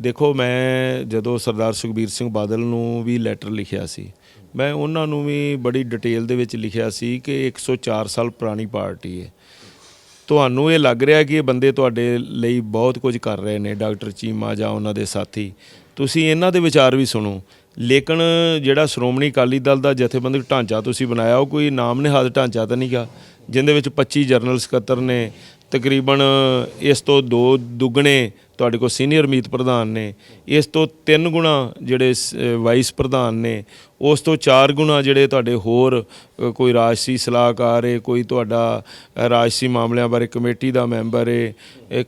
ਦੇਖੋ, ਮੈਂ ਜਦੋਂ ਸਰਦਾਰ ਸੁਖਬੀਰ ਸਿੰਘ ਬਾਦਲ ਨੂੰ ਵੀ ਲੈਟਰ ਲਿਖਿਆ ਸੀ, ਮੈਂ ਉਹਨਾਂ ਨੂੰ ਵੀ ਬੜੀ ਡਿਟੇਲ ਦੇ ਵਿੱਚ ਲਿਖਿਆ ਸੀ ਕਿ 104 ਸਾਲ ਪੁਰਾਣੀ ਪਾਰਟੀ ਹੈ ਤੁਹਾਨੂੰ ਇਹ ਲੱਗ ਰਿਹਾ ਕਿ ਇਹ ਬੰਦੇ ਤੁਹਾਡੇ ਲਈ ਬਹੁਤ ਕੁਝ ਕਰ ਰਹੇ ਨੇ, ਡਾਕਟਰ ਚੀਮਾ ਜਾਂ ਉਹਨਾਂ ਦੇ ਸਾਥੀ। ਤੁਸੀਂ ਇਹਨਾਂ ਦੇ ਵਿਚਾਰ ਵੀ ਸੁਣੋ। ਲੇਕਿਨ ਜਿਹੜਾ ਸ਼੍ਰੋਮਣੀ ਅਕਾਲੀ ਦਲ ਦਾ ਜਥੇਬੰਦਕ ਢਾਂਚਾ ਤੁਸੀਂ ਬਣਾਇਆ, ਉਹ ਕੋਈ ਨਾਮ ਨਿਹਾਦ ਢਾਂਚਾ ਤਾਂ ਨਹੀਂਗਾ ਜਿੰਦੇ ਵਿੱਚ 25 ਜਰਨਲ ਸਕੱਤਰ ਨੇ ਤਕਰੀਬਨ ਇਸ ਤੋਂ ਦੋ ਦੁੱਗਣੇ ਤੁਹਾਡੇ ਕੋਲ ਸੀਨੀਅਰ ਮੀਤ ਪ੍ਰਧਾਨ ਨੇ। ਇਸ ਤੋਂ ਤਿੰਨ ਗੁਣਾ ਜਿਹੜੇ ਸ- ਵਾਈਸ ਪ੍ਰਧਾਨ ਨੇ। ਉਸ ਤੋਂ ਚਾਰ ਗੁਣਾ ਜਿਹੜੇ ਤੁਹਾਡੇ ਹੋਰ ਕੋਈ ਰਾਜਸੀ ਸਲਾਹਕਾਰ ਏ, ਕੋਈ ਤੁਹਾਡਾ ਰਾਜਸੀ ਮਾਮਲਿਆਂ ਬਾਰੇ ਕਮੇਟੀ ਦਾ ਮੈਂਬਰ ਏ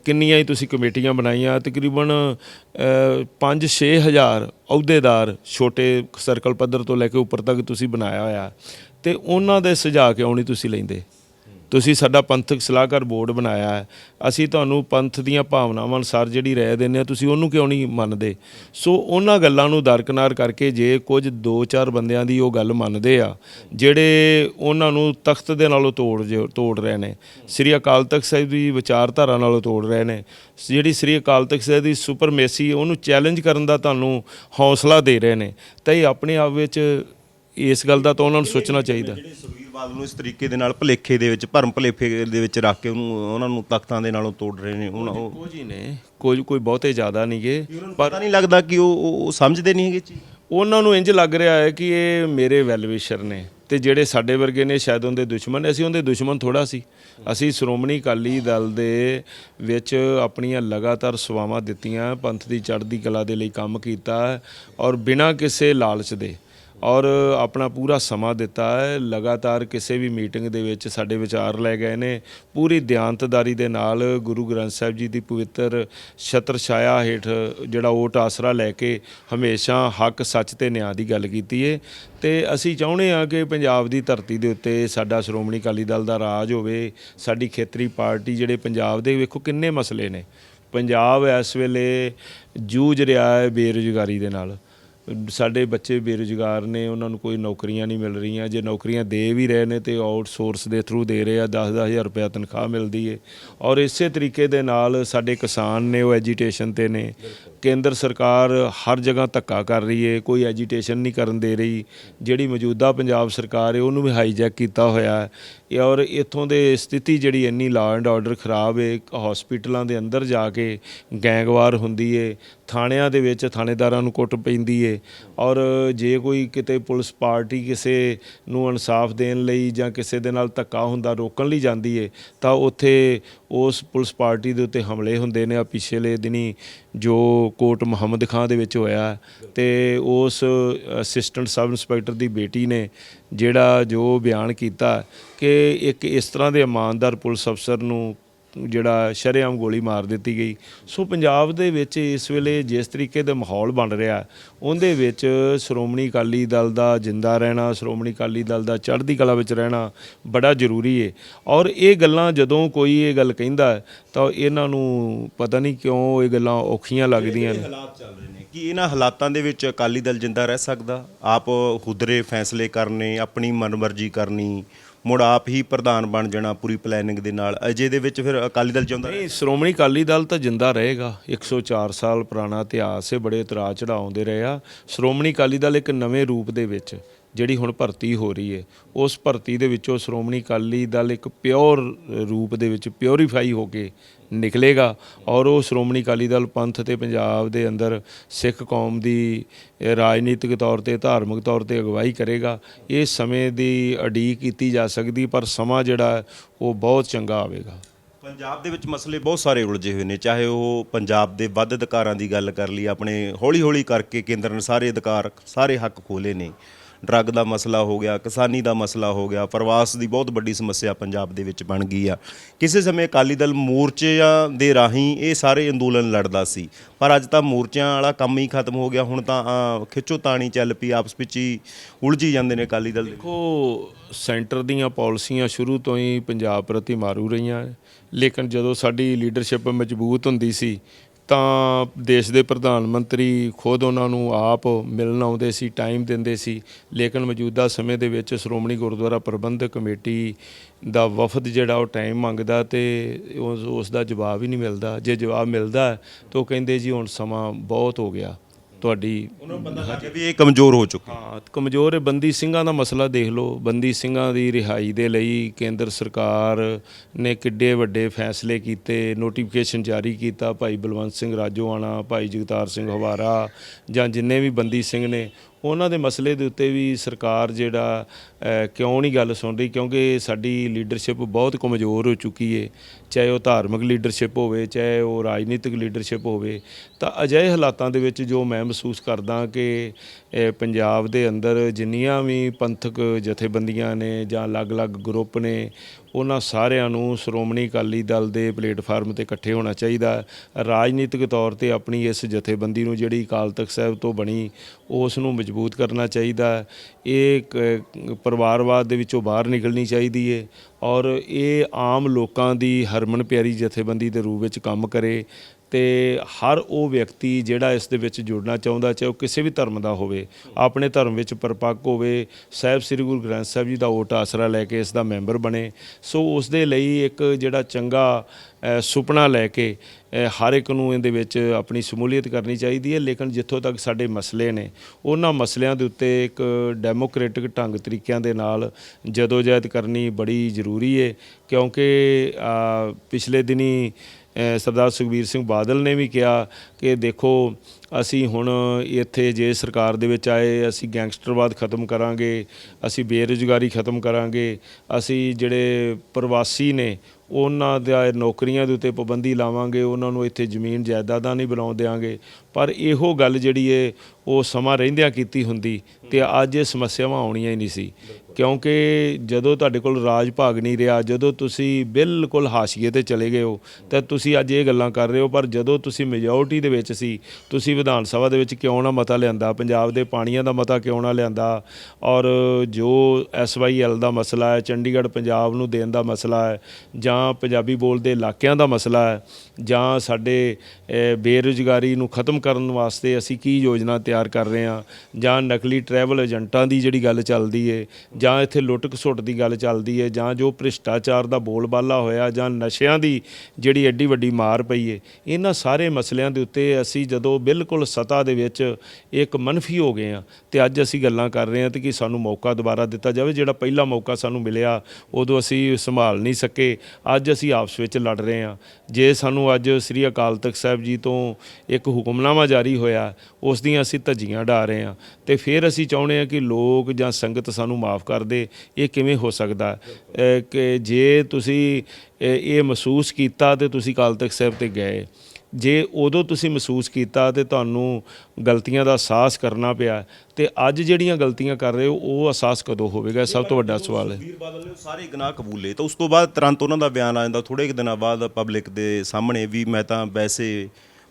ਕਿੰਨੀਆਂ ਹੀ ਤੁਸੀਂ ਕਮੇਟੀਆਂ ਬਣਾਈਆਂ। ਤਕਰੀਬਨ 5-6 ਹਜ਼ਾਰ ਅਹੁਦੇਦਾਰ ਛੋਟੇ ਸਰਕਲ ਪੱਧਰ ਤੋਂ ਲੈ ਕੇ ਉੱਪਰ ਤੱਕ ਤੁਸੀਂ ਬਣਾਇਆ ਹੋਇਆ। ਤੇ ਉਹਨਾਂ ਦੇ ਸੁਝਾਅ ਕਿਉਂ ਨਹੀਂ ਤੁਸੀਂ ਲੈਂਦੇ? ਤੁਸੀਂ ਸਾਡਾ ਪੰਥਕ ਸਲਾਹਕਾਰ ਬੋਰਡ ਬਣਾਇਆ ਹੈ। ਅਸੀਂ ਤੁਹਾਨੂੰ ਪੰਥ ਦੀਆਂ ਭਾਵਨਾਵਾਂ ਅਨੁਸਾਰ ਜਿਹੜੀ ਰਾਏ ਦਿੰਦੇ ਆ ਤੁਸੀਂ ਉਹਨੂੰ ਕਿਉਂ ਨਹੀਂ ਮੰਨਦੇ? ਸੋ ਉਹਨਾਂ ਗੱਲਾਂ ਨੂੰ ਦਰਕਨਾਰ ਕਰਕੇ ਜੇ ਕੁਝ 2-4 ਬੰਦਿਆਂ ਦੀ ਉਹ ਗੱਲ ਮੰਨਦੇ ਆ, ਜਿਹੜੇ ਉਹਨਾਂ ਨੂੰ ਤਖਤ ਦੇ ਨਾਲੋਂ ਤੋੜ ਜੋ- ਤੋੜ ਰਹੇ ਨੇ। ਸ੍ਰੀ ਅਕਾਲ ਤਖਤ ਸਾਹਿਬ ਦੀ ਵਿਚਾਰਧਾਰਾ ਨਾਲੋਂ ਤੋੜ ਰਹੇ ਨੇ। ਜਿਹੜੀ ਸ੍ਰੀ ਅਕਾਲ ਤਖਤ ਸਾਹਿਬ ਦੀ ਸੁਪਰਮੇਸੀ, ਉਹਨੂੰ ਚੈਲੰਜ ਕਰਨ ਦਾ ਤੁਹਾਨੂੰ ਹੌਸਲਾ ਦੇ ਰਹੇ ਨੇ। ਤਾਂ ਇਹ ਆਪਣੇ ਆਪ ਵਿੱਚ ਇਸ ਗੱਲ ਦਾ ਤਾਂ ਉਹਨਾਂ ਨੂੰ ਸੋਚਣਾ ਚਾਹੀਦਾ। ਜਿਹੜੇ ਬਾਦਲ ਨੂੰ ਇਸ ਤਰੀਕੇ ਦੇ ਨਾਲ ਭਲੇਖੇ ਦੇ ਵਿੱਚ ਭਰਮ ਭਲੇਖੇ ਦੇ ਵਿੱਚ ਰੱਖ ਕੇ ਉਹਨੂੰ ਉਹਨਾਂ ਨੂੰ ਤਖਤਾਂ ਦੇ ਨਾਲੋਂ ਤੋੜ ਰਹੇ ਨੇ ਉਹਨਾਂ ਉਹ ਕੁਝ ਹੀ ਨੇ ਕੁਝ ਕੋਈ ਬਹੁਤੇ ਜ਼ਿਆਦਾ ਨਹੀਂਗੇ ਪਤਾ ਨਹੀਂ ਲੱਗਦਾ ਕਿ ਉਹ ਉਹ- ਸਮਝਦੇ ਨਹੀਂ ਹੈਗੇ ਚੀਜ਼। ਉਹਨਾਂ ਨੂੰ ਇੰਜ ਲੱਗ ਰਿਹਾ ਹੈ ਕਿ ਇਹ ਮੇਰੇ ਵੈਲਵਿਸ਼ਰ ਨੇ ਤੇ ਜਿਹੜੇ ਸਾਡੇ ਵਰਗੇ ਨੇ ਸ਼ਾਇਦ ਉਹਦੇ ਦੁਸ਼ਮਣ ਨੇ ਅਸੀਂ ਉਹਦੇ ਦੁਸ਼ਮਣ ਥੋੜਾ ਸੀ। ਅਸੀਂ ਸ਼੍ਰੋਮਣੀ ਅਕਾਲੀ ਦਲ ਦੇ ਵਿੱਚ ਆਪਣੀਆਂ ਲਗਾਤਾਰ ਸੇਵਾਵਾਂ ਦਿੱਤੀਆਂ ਪੰਥ ਦੀ ਚੜ੍ਹਦੀ ਕਲਾ ਦੇ ਲਈ ਕੰਮ ਕੀਤਾ ਔਰ ਬਿਨਾਂ ਕਿਸੇ ਲਾਲਚ ਦੇ ਔਰ ਆਪਣਾ ਪੂਰਾ ਸਮਾਂ ਦਿੱਤਾ ਹੈ। ਲਗਾਤਾਰ ਕਿਸੇ ਵੀ ਮੀਟਿੰਗ ਦੇ ਵਿੱਚ ਸਾਡੇ ਵਿਚਾਰ ਲੈ ਗਏ ਨੇ। ਪੂਰੀ ਦਿਆਨਤਦਾਰੀ ਦੇ ਨਾਲ ਗੁਰੂ ਗ੍ਰੰਥ ਸਾਹਿਬ ਜੀ ਦੀ ਪਵਿੱਤਰ ਛਤਰ ਛਾਇਆ ਹੇਠ ਜਿਹੜਾ ਓਟ ਆਸਰਾ ਲੈ ਕੇ ਹਮੇਸ਼ਾ ਹੱਕ, ਸੱਚ ਤੇ ਨਿਆਂ ਦੀ ਗੱਲ ਕੀਤੀ ਏ। ਤੇ ਅਸੀਂ ਚਾਹੁੰਦੇ ਹਾਂ ਕਿ ਪੰਜਾਬ ਦੀ ਧਰਤੀ ਦੇ ਉੱਤੇ ਸਾਡਾ ਸ਼੍ਰੋਮਣੀ ਅਕਾਲੀ ਦਲ ਦਾ ਰਾਜ ਹੋਵੇ। ਸਾਡੀ ਖੇਤਰੀ ਪਾਰਟੀ ਜਿਹੜੇ ਪੰਜਾਬ ਦੇ ਵੇਖੋ ਕਿੰਨੇ ਮਸਲੇ ਨੇ। ਪੰਜਾਬ ਇਸ ਵੇਲੇ ਜੂਝ ਰਿਹਾ ਹੈ ਬੇਰੁਜ਼ਗਾਰੀ ਦੇ ਨਾਲ। ਸਾਡੇ ਬੱਚੇ ਬੇਰੁਜ਼ਗਾਰ ਨੇ, ਉਹਨਾਂ ਨੂੰ ਕੋਈ ਨੌਕਰੀਆਂ ਨਹੀਂ ਮਿਲ ਰਹੀਆਂ। ਜੇ ਨੌਕਰੀਆਂ ਦੇ ਵੀ ਰਹੇ ਨੇ ਤੇ ਆਊਟਸੋਰਸ ਦੇ ਥਰੂ ਦੇ ਰਹੇ ਆ 10-10000 ਰੁਪਏ ਤਨਖਾਹ ਮਿਲਦੀ ਏ। ਔਰ ਇਸੇ ਤਰੀਕੇ ਦੇ ਨਾਲ ਸਾਡੇ ਕਿਸਾਨ ਨੇ, ਉਹ ਐਜੀਟੇਸ਼ਨ ਤੇ ਨੇ। ਕੇਂਦਰ ਸਰਕਾਰ ਹਰ ਜਗ੍ਹਾ ਧੱਕਾ ਕਰ ਰਹੀ ਏ, ਕੋਈ ਐਜੀਟੇਸ਼ਨ ਨਹੀਂ ਕਰਨ ਦੇ ਰਹੀ। ਜਿਹੜੀ ਮੌਜੂਦਾ ਪੰਜਾਬ ਸਰਕਾਰ ਏ, ਉਹਨੂੰ ਵੀ ਹਾਈਜੈਕ ਕੀਤਾ ਹੋਇਆ ਹੈ ਔਰ ਇਥੋਂ ਦੇ ਸਥਿਤੀ ਜਿਹੜੀ ਇੰਨੀ ਲਾ ਐਂਡ ਆਰਡਰ ਖਰਾਬ ਏ ਹਸਪੀਟਲਾਂ ਦੇ ਅੰਦਰ ਜਾ ਕੇ ਗੈਂਗਵਾਰ ਹੁੰਦੀ ਏ। ਥਾਣਿਆਂ ਦੇ ਵਿੱਚ ਥਾਣੇਦਾਰਾਂ ਨੂੰ ਕੁੱਟ ਪੈਂਦੀ ਏ ਔਰ ਜੇ ਕੋਈ ਕਿਤੇ ਪੁਲਿਸ ਪਾਰਟੀ ਕਿਸੇ ਨੂੰ ਇਨਸਾਫ ਦੇਣ ਲਈ ਜਾਂ ਕਿਸੇ ਦੇ ਨਾਲ ਧੱਕਾ ਹੁੰਦਾ ਰੋਕਣ ਲਈ ਜਾਂਦੀ ਏ, ਤਾਂ ਉੱਥੇ ਉਸ ਪੁਲਿਸ ਪਾਰਟੀ ਦੇ ਉੱਤੇ ਹਮਲੇ ਹੁੰਦੇ ਨੇ ਆ ਪਿਛਲੇ ਦਿਨੀ ਜੋ ਕੋਟ ਮੁਹੰਮਦ ਖਾਂ ਦੇ ਵਿੱਚ ਹੋਇਆ ਤੇ ਉਸ ਅਸਿਸਟੈਂਟ ਸਬ ਇੰਸਪੈਕਟਰ ਦੀ ਬੇਟੀ ਨੇ ਜਿਹੜਾ ਜੋ ਬਿਆਨ ਕੀਤਾ ਕਿ ਇੱਕ ਇਸ ਤਰ੍ਹਾਂ ਦੇ ਇਮਾਨਦਾਰ ਪੁਲਿਸ ਅਫਸਰ ਨੂੰ ਜਿਹੜਾ ਸ਼ਰੇਆਮ ਗੋਲੀ ਮਾਰ ਦਿੱਤੀ ਗਈ। ਸੋ ਪੰਜਾਬ ਦੇ ਵਿੱਚ ਇਸ ਵੇਲੇ ਜਿਸ ਤਰੀਕੇ ਦਾ ਮਾਹੌਲ ਬਣ ਰਿਹਾ ਉਹਦੇ ਵਿੱਚ ਸ਼੍ਰੋਮਣੀ ਅਕਾਲੀ ਦਲ ਦਾ ਜਿੰਦਾ ਰਹਿਣਾ ਸ਼੍ਰੋਮਣੀ ਅਕਾਲੀ ਦਲ ਦਾ ਚੜ੍ਹਦੀ ਕਲਾ ਵਿੱਚ ਰਹਿਣਾ ਬੜਾ ਜ਼ਰੂਰੀ ਹੈ ਔਰ ਇਹ ਗੱਲਾਂ ਜਦੋਂ ਕੋਈ ਇਹ ਗੱਲ ਕਹਿੰਦਾ ਤਾਂ ਇਹਨਾਂ ਨੂੰ ਪਤਾ ਨਹੀਂ ਕਿਉਂ ਇਹ ਗੱਲਾਂ ਔਖੀਆਂ ਲੱਗਦੀਆਂ ਨੇ। ਹਾਲਾਤ ਚੱਲ ਰਹੇ ਨੇ ਕਿ ਇਹਨਾਂ ਹਾਲਾਤਾਂ ਦੇ ਵਿੱਚ ਅਕਾਲੀ ਦਲ ਜਿੰਦਾ ਰਹਿ ਸਕਦਾ? ਆਪ ਹੁਦਰੇ ਫੈਸਲੇ ਕਰਨੇ ਆਪਣੀ ਮਨਮਰਜ਼ੀ ਕਰਨੀ ਮੁੜ ਆਪ ਹੀ ਪ੍ਰਧਾਨ ਬਣ ਜਾਣਾ ਪੂਰੀ ਪਲੈਨਿੰਗ ਦੇ ਨਾਲ। ਅਜੇ ਦੇ ਵਿੱਚ ਫਿਰ ਅਕਾਲੀ ਦਲ ਚਾਹੁੰਦਾ ਨਹੀਂ, ਸ਼੍ਰੋਮਣੀ ਅਕਾਲੀ ਦਲ ਤਾਂ ਜਿੰਦਾ ਰਹੇਗਾ। 104 ਸਾਲ ਪੁਰਾਣਾ ਇਤਿਹਾਸ ਹੈ, ਬੜੇ ਉਤਰਾਅ ਚੜਾਉਂਦੇ ਰਹੇ ਆ। ਸ਼੍ਰੋਮਣੀ ਅਕਾਲੀ ਦਲ ਇੱਕ ਨਵੇਂ ਰੂਪ ਦੇ ਵਿੱਚ, ਜਿਹੜੀ ਹੁਣ ਭਰਤੀ ਹੋ ਰਹੀ ਹੈ। ਉਸ ਭਰਤੀ ਦੇ ਵਿੱਚੋਂ ਸ਼੍ਰੋਮਣੀ ਅਕਾਲੀ ਦਲ ਇੱਕ ਪਿਓਰ ਰੂਪ ਦੇ ਵਿੱਚ ਪਿਓਰੀਫਾਈ ਹੋ ਕੇ ਨਿਕਲੇਗਾ ਔਰ ਉਹ ਸ਼੍ਰੋਮਣੀ ਅਕਾਲੀ ਦਲ ਪੰਥ ਤੇ ਪੰਜਾਬ ਦੇ ਅੰਦਰ ਸਿੱਖ ਕੌਮ ਦੀ ਰਾਜਨੀਤਿਕ ਤੌਰ ਤੇ, ਧਾਰਮਿਕ ਤੌਰ ਤੇ ਅਗਵਾਈ ਕਰੇਗਾ। ਇਹ ਸਮੇਂ ਦੀ ਅਡੀਕ ਕੀਤੀ ਜਾ ਸਕਦੀ, ਪਰ ਸਮਾਂ ਜਿਹੜਾ ਉਹ ਬਹੁਤ ਚੰਗਾ ਆਵੇਗਾ। ਪੰਜਾਬ ਦੇ ਵਿੱਚ ਮਸਲੇ ਬਹੁਤ ਸਾਰੇ ਉਲਝੇ ਹੋਏ ਨੇ, ਚਾਹੇ ਉਹ ਪੰਜਾਬ ਦੇ ਵੱਧ ਅਧਿਕਾਰਾਂ ਦੀ ਗੱਲ ਕਰ ਲਈ, ਆਪਣੇ ਹੌਲੀ ਹੌਲੀ ਕਰਕੇ ਕੇਂਦਰ ਨੇ ਸਾਰੇ ਅਧਿਕਾਰ, ਸਾਰੇ ਹੱਕ ਖੋਲੇ ਨੇ। ਡਰੱਗ ਦਾ ਮਸਲਾ ਹੋ ਗਿਆ ਕਿਸਾਨੀ ਦਾ ਮਸਲਾ ਹੋ ਗਿਆ ਪ੍ਰਵਾਸ ਦੀ ਬਹੁਤ ਵੱਡੀ ਸਮੱਸਿਆ ਪੰਜਾਬ ਦੇ ਵਿੱਚ ਬਣ ਗਈ ਆ। ਕਿਸੇ ਸਮੇਂ ਅਕਾਲੀ ਦਲ ਮੋਰਚਿਆਂ ਦੇ ਰਾਹੀਂ ਇਹ ਸਾਰੇ ਅੰਦੋਲਨ ਲੜਦਾ ਸੀ ਪਰ ਅੱਜ ਤਾਂ ਮੋਰਚਿਆਂ ਵਾਲਾ ਕੰਮ ਹੀ ਖਤਮ ਹੋ ਗਿਆ। ਹੁਣ ਤਾਂ ਅਹ, ਖਿੱਚੋ ਤਾਣੀ ਚੱਲ ਪਈ ਆਪਸ ਵਿੱਚ ਹੀ ਉਲਝੀ ਜਾਂਦੇ ਨੇ ਅਕਾਲੀ ਦਲ ਦੇਖੋ ਸੈਂਟਰ ਦੀਆਂ ਪਾਲਿਸੀਆਂ ਸ਼ੁਰੂ ਤੋਂ ਹੀ ਪੰਜਾਬ ਪ੍ਰਤੀ ਮਾਰੂ ਰਹੀਆਂ ਲੇਕਿਨ ਜਦੋਂ ਸਾਡੀ ਲੀਡਰਸ਼ਿਪ ਮਜ਼ਬੂਤ ਹੁੰਦੀ ਸੀ ਤਾਂ ਦੇਸ਼ ਦੇ ਪ੍ਰਧਾਨ ਮੰਤਰੀ ਖੁਦ ਉਹਨਾਂ ਨੂੰ ਆਪ ਮਿਲਣ ਆਉਂਦੇ ਸੀ ਟਾਈਮ ਦਿੰਦੇ ਸੀ, ਲੇਕਿਨ ਮੌਜੂਦਾ ਸਮੇਂ ਦੇ ਵਿੱਚ ਸ਼੍ਰੋਮਣੀ ਗੁਰਦੁਆਰਾ ਪ੍ਰਬੰਧਕ ਕਮੇਟੀ ਦਾ ਵਫਦ ਜਿਹੜਾ ਉਹ ਟਾਈਮ ਮੰਗਦਾ ਤੇ ਉਸ ਦਾ ਜਵਾਬ ਹੀ ਨਹੀਂ ਮਿਲਦਾ। ਜੇ ਜਵਾਬ ਮਿਲਦਾ ਤਾਂ ਉਹ ਕਹਿੰਦੇ ਜੀ ਹੁਣ ਸਮਾਂ ਬਹੁਤ ਹੋ ਗਿਆ। ਤੁਹਾਡੀ ਉਹਨਾਂ ਨੂੰ ਪਤਾ ਲੱਗ ਗਿਆ ਵੀ ਇਹ ਕਮਜ਼ੋਰ ਹੋ ਚੁੱਕੇ ਹਾਂ ਕਮਜ਼ੋਰ ਹੈ। ਬੰਦੀ ਸਿੰਘਾਂ ਦਾ ਮਸਲਾ ਦੇਖ ਲਓ। ਬੰਦੀ ਸਿੰਘਾਂ ਦੀ ਰਿਹਾਈ ਦੇ ਲਈ ਕੇਂਦਰ ਸਰਕਾਰ ਨੇ ਕਿੱਡੇ ਵੱਡੇ ਫੈਸਲੇ ਕੀਤੇ ਨੋਟੀਫਿਕੇਸ਼ਨ ਜਾਰੀ ਕੀਤਾ ਭਾਈ ਬਲਵੰਤ ਸਿੰਘ ਰਾਜੋਆਣਾ ਭਾਈ ਜਗਤਾਰ ਸਿੰਘ ਹਵਾਰਾ ਜਾਂ ਜਿੰਨੇ ਵੀ ਬੰਦੀ ਸਿੰਘ ਨੇ ਉਹਨਾਂ ਦੇ ਮਸਲੇ ਦੇ ਉੱਤੇ ਵੀ ਸਰਕਾਰ ਜਿਹੜਾ ਕਿਉਂ ਨਹੀਂ ਗੱਲ ਸੁਣ ਰਹੀ? ਕਿਉਂਕਿ ਸਾਡੀ ਲੀਡਰਸ਼ਿਪ ਬਹੁਤ ਕਮਜ਼ੋਰ ਹੋ ਚੁੱਕੀ ਹੈ ਚਾਹੇ ਉਹ ਧਾਰਮਿਕ ਲੀਡਰਸ਼ਿਪ ਹੋਵੇ, ਚਾਹੇ ਉਹ ਰਾਜਨੀਤਿਕ ਲੀਡਰਸ਼ਿਪ ਹੋਵੇ, ਤਾਂ ਅਜਿਹੇ ਹਾਲਾਤਾਂ ਦੇ ਵਿੱਚ ਜੋ ਮੈਂ ਮਹਿਸੂਸ ਕਰਦਾ ਕਿ ਪੰਜਾਬ ਦੇ ਅੰਦਰ ਜਿੰਨੀਆਂ ਵੀ ਪੰਥਕ ਜਥੇਬੰਦੀਆਂ ਨੇ ਜਾਂ ਅਲੱਗ-ਅਲੱਗ ਗਰੁੱਪ ਨੇ ਉਹਨਾਂ ਸਾਰਿਆਂ ਨੂੰ ਸ਼੍ਰੋਮਣੀ ਅਕਾਲੀ ਦਲ ਦੇ ਪਲੇਟਫਾਰਮ ਤੇ ਇਕੱਠੇ ਹੋਣਾ ਚਾਹੀਦਾ। ਰਾਜਨੀਤਿਕ ਤੌਰ ਤੇ ਆਪਣੀ ਇਸ ਜਥੇਬੰਦੀ ਨੂੰ ਜਿਹੜੀ ਅਕਾਲ ਤਖਤ ਸਾਹਿਬ ਤੋਂ ਬਣੀ, ਉਸ ਨੂੰ ਮਜ਼ਬੂਤ ਕਰਨਾ ਚਾਹੀਦਾ। ਇਹ ਇੱਕ ਪਰਿਵਾਰਵਾਦ ਦੇ ਵਿੱਚੋਂ ਬਾਹਰ ਨਿਕਲਣੀ ਚਾਹੀਦੀ ਹੈ ਔਰ ਇਹ ਆਮ ਲੋਕਾਂ ਦੀ ਹਰਮਨ ਪਿਆਰੀ ਜਥੇਬੰਦੀ ਦੇ ਰੂਪ ਵਿੱਚ ਕੰਮ ਕਰੇ। ਤੇ ਹਰ ਉਹ ਵਿਅਕਤੀ ਜਿਹੜਾ ਇਸ ਦੇ ਵਿੱਚ ਜੁੜਨਾ ਚਾਹੁੰਦਾ, ਚਾਹੇ ਉਹ ਕਿਸੇ ਵੀ ਧਰਮ ਦਾ ਹੋਵੇ, ਆਪਣੇ ਧਰਮ ਵਿੱਚ ਪਰਪੱਕ ਹੋਵੇ, ਸਾਹਿਬ ਸ੍ਰੀ ਗੁਰੂ ਗ੍ਰੰਥ ਸਾਹਿਬ ਜੀ ਦਾ ਓਟ ਆਸਰਾ ਲੈ ਕੇ ਇਸ ਦਾ ਮੈਂਬਰ ਬਣੇ। ਸੋ ਉਸ ਦੇ ਲਈ ਇੱਕ ਜਿਹੜਾ ਚੰਗਾ ਸੁਪਨਾ ਲੈ ਕੇ ਹਰ ਇੱਕ ਨੂੰ ਇਹਦੇ ਵਿੱਚ ਆਪਣੀ ਸ਼ਮੂਲੀਅਤ ਕਰਨੀ ਚਾਹੀਦੀ ਹੈ। ਲੇਕਿਨ ਜਿੱਥੋਂ ਤੱਕ ਸਾਡੇ ਮਸਲੇ ਨੇ, ਉਹਨਾਂ ਮਸਲਿਆਂ ਦੇ ਉੱਤੇ ਇੱਕ ਡੈਮੋਕ੍ਰੈਟਿਕ ਢੰਗ ਤਰੀਕਿਆਂ ਦੇ ਨਾਲ ਜਦੋਜਹਿਦ ਕਰਨੀ ਬੜੀ ਜ਼ਰੂਰੀ ਹੈ ਕਿਉਂਕਿ ਪਿਛਲੇ ਦਿਨੀ ਸਰਦਾਰ ਸੁਖਬੀਰ ਸਿੰਘ ਬਾਦਲ ਨੇ ਵੀ ਕਿਹਾ ਕਿ ਦੇਖੋ, ਅਸੀਂ ਹੁਣ ਇੱਥੇ ਜੇ ਸਰਕਾਰ ਦੇ ਵਿੱਚ ਆਏ, ਅਸੀਂ ਗੈਂਗਸਟਰਵਾਦ ਖਤਮ ਕਰਾਂਗੇ, ਅਸੀਂ ਬੇਰੁਜ਼ਗਾਰੀ ਖਤਮ ਕਰਾਂਗੇ, ਅਸੀਂ ਜਿਹੜੇ ਪ੍ਰਵਾਸੀ ਨੇ, ਉਹਨਾਂ ਦਾ ਨੌਕਰੀਆਂ ਦੇ ਉੱਤੇ ਪਾਬੰਦੀ ਲਾਵਾਂਗੇ, ਉਹਨਾਂ ਨੂੰ ਇੱਥੇ ਜ਼ਮੀਨ ਜਾਇਦਾਦਾਂ ਨਹੀਂ ਬਣਾਉਣ ਦਿਆਂਗੇ। ਪਰ ਇਹੋ ਗੱਲ ਜਿਹੜੀ ਏ, ਉਹ ਸਮਾਂ ਰਹਿੰਦਿਆਂ ਕੀਤੀ ਹੁੰਦੀ ਤੇ ਅੱਜ ਇਹ ਸਮੱਸਿਆਵਾਂ ਆਉਣੀਆਂ ਹੀ ਨਹੀਂ ਸੀ। ਕਿਉਂਕਿ ਜਦੋਂ ਤੁਹਾਡੇ ਕੋਲ ਰਾਜ ਭਾਗ ਨਹੀਂ ਰਿਹਾ, ਜਦੋਂ ਤੁਸੀਂ ਬਿਲਕੁਲ ਹਾਸ਼ੀਏ ਤੇ ਚਲੇ ਗਏ ਹੋ, ਤਾਂ ਤੁਸੀਂ ਅੱਜ ਇਹ ਗੱਲਾਂ ਕਰ ਰਹੇ ਹੋ, ਪਰ ਜਦੋਂ ਤੁਸੀਂ ਮੈਜੋਰਟੀ ਦੇ ਵਿੱਚ ਸੀ, ਤੁਸੀਂ ਵਿਧਾਨ ਸਭਾ ਦੇ ਵਿੱਚ ਕਿਉਂ ਨਾ ਮਤਾ ਲਿਆਂਦਾ? ਪੰਜਾਬ ਦੇ ਪਾਣੀਆਂ ਦਾ ਮਤਾ ਕਿਉਂ ਨਾ ਲਿਆਂਦਾ? ਔਰ ਜੋ ਐਸਵਾਈਐਲ ਦਾ ਮਸਲਾ ਹੈ, ਚੰਡੀਗੜ੍ਹ ਪੰਜਾਬ ਨੂੰ ਦੇਣ ਦਾ ਮਸਲਾ ਹੈ, ਜਾਂ ਪੰਜਾਬੀ ਬੋਲਦੇ ਇਲਾਕਿਆਂ ਦਾ ਮਸਲਾ ਹੈ, ਜਾਂ ਸਾਡੇ ਬੇਰੁਜ਼ਗਾਰੀ ਨੂੰ ਖਤਮ ਕਰਨ ਵਾਸਤੇ ਅਸੀਂ ਕੀ ਯੋਜਨਾ ਤਿਆਰ ਕਰ ਰਹੇ ਹਾਂ? ਜਾਂ ਨਕਲੀ ਟਰੈਵਲ ਏਜੰਟਾਂ ਦੀ ਜਿਹੜੀ ਗੱਲ ਚੱਲਦੀ ਏ ਜਾਂ ਇੱਥੇ ਲੁੱਟ ਖਸੁੱਟ ਦੀ ਗੱਲ ਚੱਲਦੀ ਹੈ ਜਾਂ ਜੋ ਭ੍ਰਿਸ਼ਟਾਚਾਰ ਦਾ ਬੋਲਬਾਲਾ ਹੋਇਆ, ਜਾਂ ਨਸ਼ਿਆਂ ਦੀ ਜਿਹੜੀ ਐਡੀ ਵੱਡੀ ਮਾਰ ਪਈ ਹੈ ਇਹਨਾਂ ਸਾਰੇ ਮਸਲਿਆਂ ਦੇ ਉੱਤੇ ਅਸੀਂ ਜਦੋਂ ਬਿਲਕੁਲ ਸਤਾ ਦੇ ਵਿੱਚ ਇੱਕ ਮਨਫੀ ਹੋ ਗਏ ਆ, ਤੇ ਅੱਜ ਅਸੀਂ ਗੱਲਾਂ ਕਰ ਰਹੇ ਹਾਂ ਤੇ ਕਿ ਸਾਨੂੰ ਮੌਕਾ ਦੁਬਾਰਾ ਦਿੱਤਾ ਜਾਵੇ, ਜਿਹੜਾ ਪਹਿਲਾ ਮੌਕਾ ਸਾਨੂੰ ਮਿਲਿਆ, ਉਦੋਂ ਅਸੀਂ ਸੰਭਾਲ ਨਹੀਂ ਸਕੇ, ਅੱਜ ਅਸੀਂ ਆਪਸ ਵਿੱਚ ਲੜ ਰਹੇ ਹਾਂ ਜੇ ਸਾਨੂੰ ਅੱਜ ਸ੍ਰੀ ਅਕਾਲ ਤਖਤ ਸਾਹਿਬ ਜੀ ਤੋਂ ਇੱਕ ਹੁਕਮਨਾਮਾ ਜਾਰੀ ਹੋਇਆ, ਉਸ ਦੀਆਂ ਅਸੀਂ ਧੱਜੀਆਂ ਢਾ ਰਹੇ ਹਾਂ ਤੇ ਫਿਰ ਅਸੀਂ ਚਾਹੁੰਦੇ ਹਾਂ ਕਿ ਲੋਕ ਜਾਂ ਸੰਗਤ ਸਾਨੂੰ ਮਾਫ ਕਰ ਕਰਦੇ, ਇਹ ਕਿਵੇਂ ਹੋ ਸਕਦਾ? ਕਿ ਜੇ ਤੁਸੀਂ ਇਹ ਮਹਿਸੂਸ ਕੀਤਾ ਤੇ ਤੁਸੀਂ ਅਕਾਲ ਤਖਤ ਸਾਹਿਬ ਤੇ ਗਏ। ਜੇ ਉਦੋਂ ਤੁਸੀਂ ਮਹਿਸੂਸ ਕੀਤਾ ਤੇ ਤੁਹਾਨੂੰ ਗਲਤੀਆਂ ਦਾ ਅਹਿਸਾਸ ਕਰਨਾ ਪਿਆ, ਤੇ ਅੱਜ ਜਿਹੜੀਆਂ ਗਲਤੀਆਂ ਕਰ ਰਹੇ ਹੋ, ਉਹ ਅਹਿਸਾਸ ਕਦੋਂ ਹੋਵੇਗਾ? ਸਭ ਤੋਂ ਵੱਡਾ ਸਵਾਲ ਹੈ। ਵੀਰ ਬਾਦਲ ਨੇ ਸਾਰੇ ਗੁਨਾਹ ਕਬੂਲੇ ਤਾਂ ਉਸ ਤੋਂ ਬਾਅਦ ਤੁਰੰਤ ਉਹਨਾਂ ਦਾ ਬਿਆਨ ਆ ਜਾਂਦਾ ਥੋੜੇ ਕੁ ਦਿਨਾਂ ਬਾਅਦ ਪਬਲਿਕ ਦੇ ਸਾਹਮਣੇ ਵੀ ਮੈਂ ਤਾਂ ਵੈਸੇ